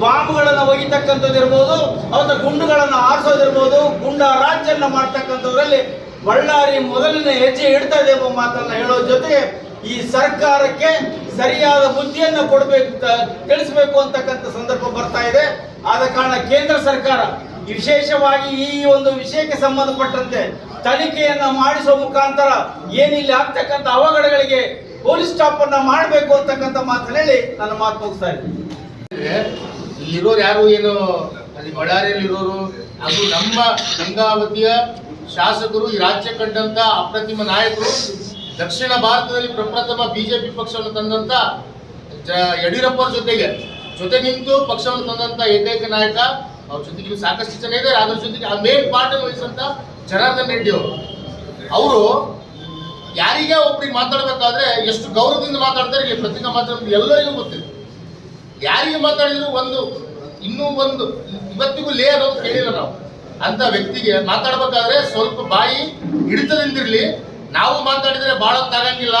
ಬಾಂಬ್ಗಳನ್ನ ಒಗಿತಕ್ಕಂಥದ್ದು ಇರ್ಬೋದು, ಅವತ್ತ ಗುಂಡುಗಳನ್ನು ಆರಿಸೋದಿರ್ಬೋದು, ಗುಂಡ ರಾಜ್ಯನ್ನ ಮಾಡ್ತಕ್ಕಂಥದ್ರಲ್ಲಿ ಬಳ್ಳಾರಿ ಮೊದಲನೇ ಹೆಜ್ಜೆ ಇಡ್ತಾ ಇದೆ ಎಂಬ ಮಾತನ್ನ ಹೇಳೋ ಜೊತೆಗೆ ಈ ಸರ್ಕಾರಕ್ಕೆ ಸರಿಯಾದ ಬುದ್ಧಿಯನ್ನು ಕೊಡಬೇಕು ತಿಳಿಸಬೇಕು ಅಂತಕ್ಕಂಥ ಸಂದರ್ಭ ಬರ್ತಾ ಇದೆ. ಆದ ಕಾರಣ ಕೇಂದ್ರ ಸರ್ಕಾರ ವಿಶೇಷವಾಗಿ ಈ ಒಂದು ವಿಷಯಕ್ಕೆ ಸಂಬಂಧಪಟ್ಟಂತೆ ತನಿಖೆಯನ್ನ ಮಾಡಿಸುವ ಮುಖಾಂತರ ಏನಿಲ್ಲಿ ಆಗ್ತಕ್ಕಂಥ ಅವಘಡಗಳಿಗೆ ಪೊಲೀಸ್ ಸ್ಟಾಪ್ ಅನ್ನ ಮಾಡಬೇಕು ಅಂತಕ್ಕಂಥ ಮಾತನ್ನ ಹೇಳಿ ನನ್ನ ಮಾತು ಮುಗಿಸ್ತಾ ಇದ್ದೀನಿ. ಇಲ್ಲಿರೋರು ಯಾರು ಏನು, ಅಲ್ಲಿ ಬಳ್ಳಾರಿಯಲ್ಲಿ ಇರೋರು ಅದು ನಮ್ಮ ಗಂಗಾವತಿಯ ಶಾಸಕರು ಈ ರಾಜ್ಯ ಕಂಡಂತ ಅಪ್ರತಿಮ ನಾಯಕರು, ದಕ್ಷಿಣ ಭಾರತದಲ್ಲಿ ಪ್ರಪ್ರಥಮ ಬಿಜೆಪಿ ಪಕ್ಷವನ್ನು ತಂದಂತ ಯಡಿಯೂರಪ್ಪರ ಜೊತೆಗೆ. ಜೊತೆ ನಿಂತು ಪಕ್ಷವನ್ನು ತಂದಂತ ಏಕೈಕ ನಾಯಕ, ಅವ್ರ ಜೊತೆಗೆ ಸಾಕಷ್ಟು ಜನ ಇದ್ದಾರೆ ಅದ್ರ ಜೊತೆಗೆ ಆ ಮೇನ್ ಪಾರ್ಟ್ ವಹಿಸಂತ ಜನಾರ್ದನ್ ರೆಡ್ಡಿ ಅವರು. ಅವರು ಯಾರಿಗೆ ಒಬ್ರಿಗೆ ಮಾತಾಡ್ಬೇಕಾದ್ರೆ ಎಷ್ಟು ಗೌರವದಿಂದ ಮಾತಾಡ್ತಾರೆ ಇಲ್ಲಿ ಪ್ರತಿಕಾ ಮಾತಾಡೋದು ಎಲ್ಲರಿಗೂ ಗೊತ್ತಿದೆ. ಯಾರಿಗೆ ಮಾತಾಡಿದ್ರು ಒಂದು, ಇನ್ನೂ ಒಂದು, ಇವತ್ತಿಗೂ ಲೇ ಅನ್ನೋದು ಕೇಳಿಲ್ಲ ನಾವು. ಅಂತ ವ್ಯಕ್ತಿಗೆ ಮಾತಾಡ್ಬೇಕಾದ್ರೆ ಸ್ವಲ್ಪ ಬಾಯಿ ಹಿಡಿತದಿಂದಿರ್ಲಿ. ನಾವು ಮಾತಾಡಿದ್ರೆ ಬಹಳ ತಾಗಂಗಿಲ್ಲ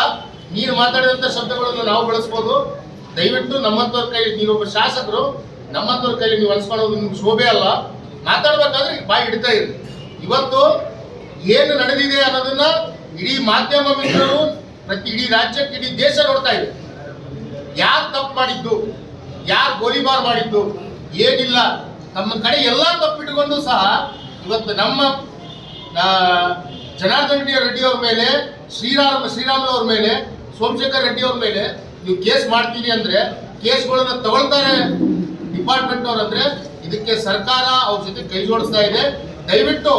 ನೀನು ಮಾತಾಡಿದಂತ ಶಬ್ದಗಳನ್ನು ನಾವು ಬಳಸ್ಬೋದು. ದಯವಿಟ್ಟು ನಮ್ಮಂತವ್ರ ಕೈಲಿ, ನೀವೊಬ್ಬ ಶಾಸಕರು ನಮ್ಮಂತವ್ರ ಕೈಲಿ ನೀವು ಅನ್ಸ್ಕೊಳ್ಳೋದು ನಿಮ್ಗೆ ಶೋಭೆ ಅಲ್ಲ. ಮಾತಾಡ್ಬೇಕಾದ್ರೆ ಬಾಯಿ ಹಿಡಿತಾ ಇರಿ ಇವತ್ತು ಏನು ನಡೆದಿದೆ ಅನ್ನೋದನ್ನ ಇಡೀ ಮಾಧ್ಯಮ ಮಿತ್ರರು ಪ್ರತಿ ಇಡೀ ರಾಜ್ಯಕ್ಕೆ, ಇಡೀ ದೇಶ ನೋಡ್ತಾ ಇದೆ. ಯಾರು ತಪ್ಪು ಮಾಡಿದ್ದು? ಯಾರು ಗೋಲಿಬಾರ್ ಮಾಡಿದ್ದು? ಏನಿಲ್ಲ. ನಮ್ಮ ಕಡೆ ಎಲ್ಲ ತಪ್ಪಿಟ್ಟುಕೊಂಡು ಸಹ ಇವತ್ತು ನಮ್ಮ ಜನಾರ್ದನ್ ರೆಡ್ಡಿ ಅವ್ರ ಮೇಲೆ, ಶ್ರೀರಾಮ ಶ್ರೀರಾಮುಲು ಅವ್ರ ಮೇಲೆ, ಸೋಮಶೇಖರ್ ರೆಡ್ಡಿ ಅವ್ರ ಮೇಲೆ ನೀವು ಕೇಸ್ ಮಾಡ್ತೀನಿ ಅಂದ್ರೆ ಕೇಸ್ಗಳನ್ನ ತಗೊಳ್ತಾರೆ ಡಿಪಾರ್ಟ್ಮೆಂಟ್ ಅವ್ರು ಅಂದ್ರೆ ಇದಕ್ಕೆ ಸರ್ಕಾರ ಅವ್ರ ಜೊತೆ ಕೈ ಜೋಡಿಸ್ತಾ ಇದೆ. ದಯವಿಟ್ಟು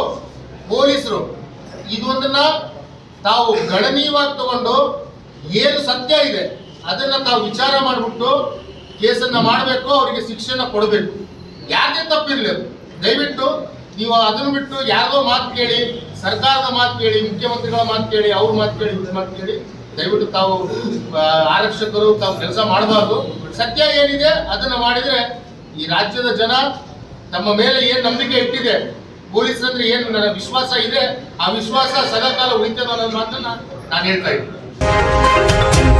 ಪೊಲೀಸರು, ಇದೊಂದನ್ನ ತಾವು ಗಣನೀಯವಾಗಿ ತಗೊಂಡು ಏನು ಸತ್ಯ ಇದೆ ಅದನ್ನ ತಾವು ವಿಚಾರ ಮಾಡಿಬಿಟ್ಟು ಕೇಸನ್ನ ಮಾಡಬೇಕು, ಅವರಿಗೆ ಶಿಕ್ಷೆನ ಕೊಡಬೇಕು. ಯಾರದೇ ತಪ್ಪಿರಲಿ ದಯವಿಟ್ಟು ನೀವು ಅದನ್ನು ಬಿಟ್ಟು ಯಾರೋ ಮಾತು ಕೇಳಿ, ಸರ್ಕಾರದ ಮಾತು ಕೇಳಿ, ಮುಖ್ಯಮಂತ್ರಿಗಳ ಮಾತು ಕೇಳಿ, ಅವ್ರ ಮಾತು ಕೇಳಿ, ಇವ್ರ ಮಾತು ಕೇಳಿ, ದಯವಿಟ್ಟು ತಾವು ಆರಕ್ಷಕರು ತಾವು ಕೆಲಸ ಮಾಡಬಾರ್ದು. ಸತ್ಯ ಏನಿದೆ, ಅದನ್ನ ಮಾಡಿದ್ರೆ ಈ ರಾಜ್ಯದ ಜನ ತಮ್ಮ ಮೇಲೆ ಏನು ನಂಬಿಕೆ ಇಟ್ಟಿದೆ, ಪೊಲೀಸ್ ಅಂದ್ರೆ ಏನು ನನ್ನ ವಿಶ್ವಾಸ ಇದೆ, ಆ ವಿಶ್ವಾಸ ಸದಾಕಾಲ ಉಳಿತದ ಅನ್ನೋ ಮಾತನ್ನ ನಾನು ಹೇಳ್ತಾ ಇದ್ದೀನಿ.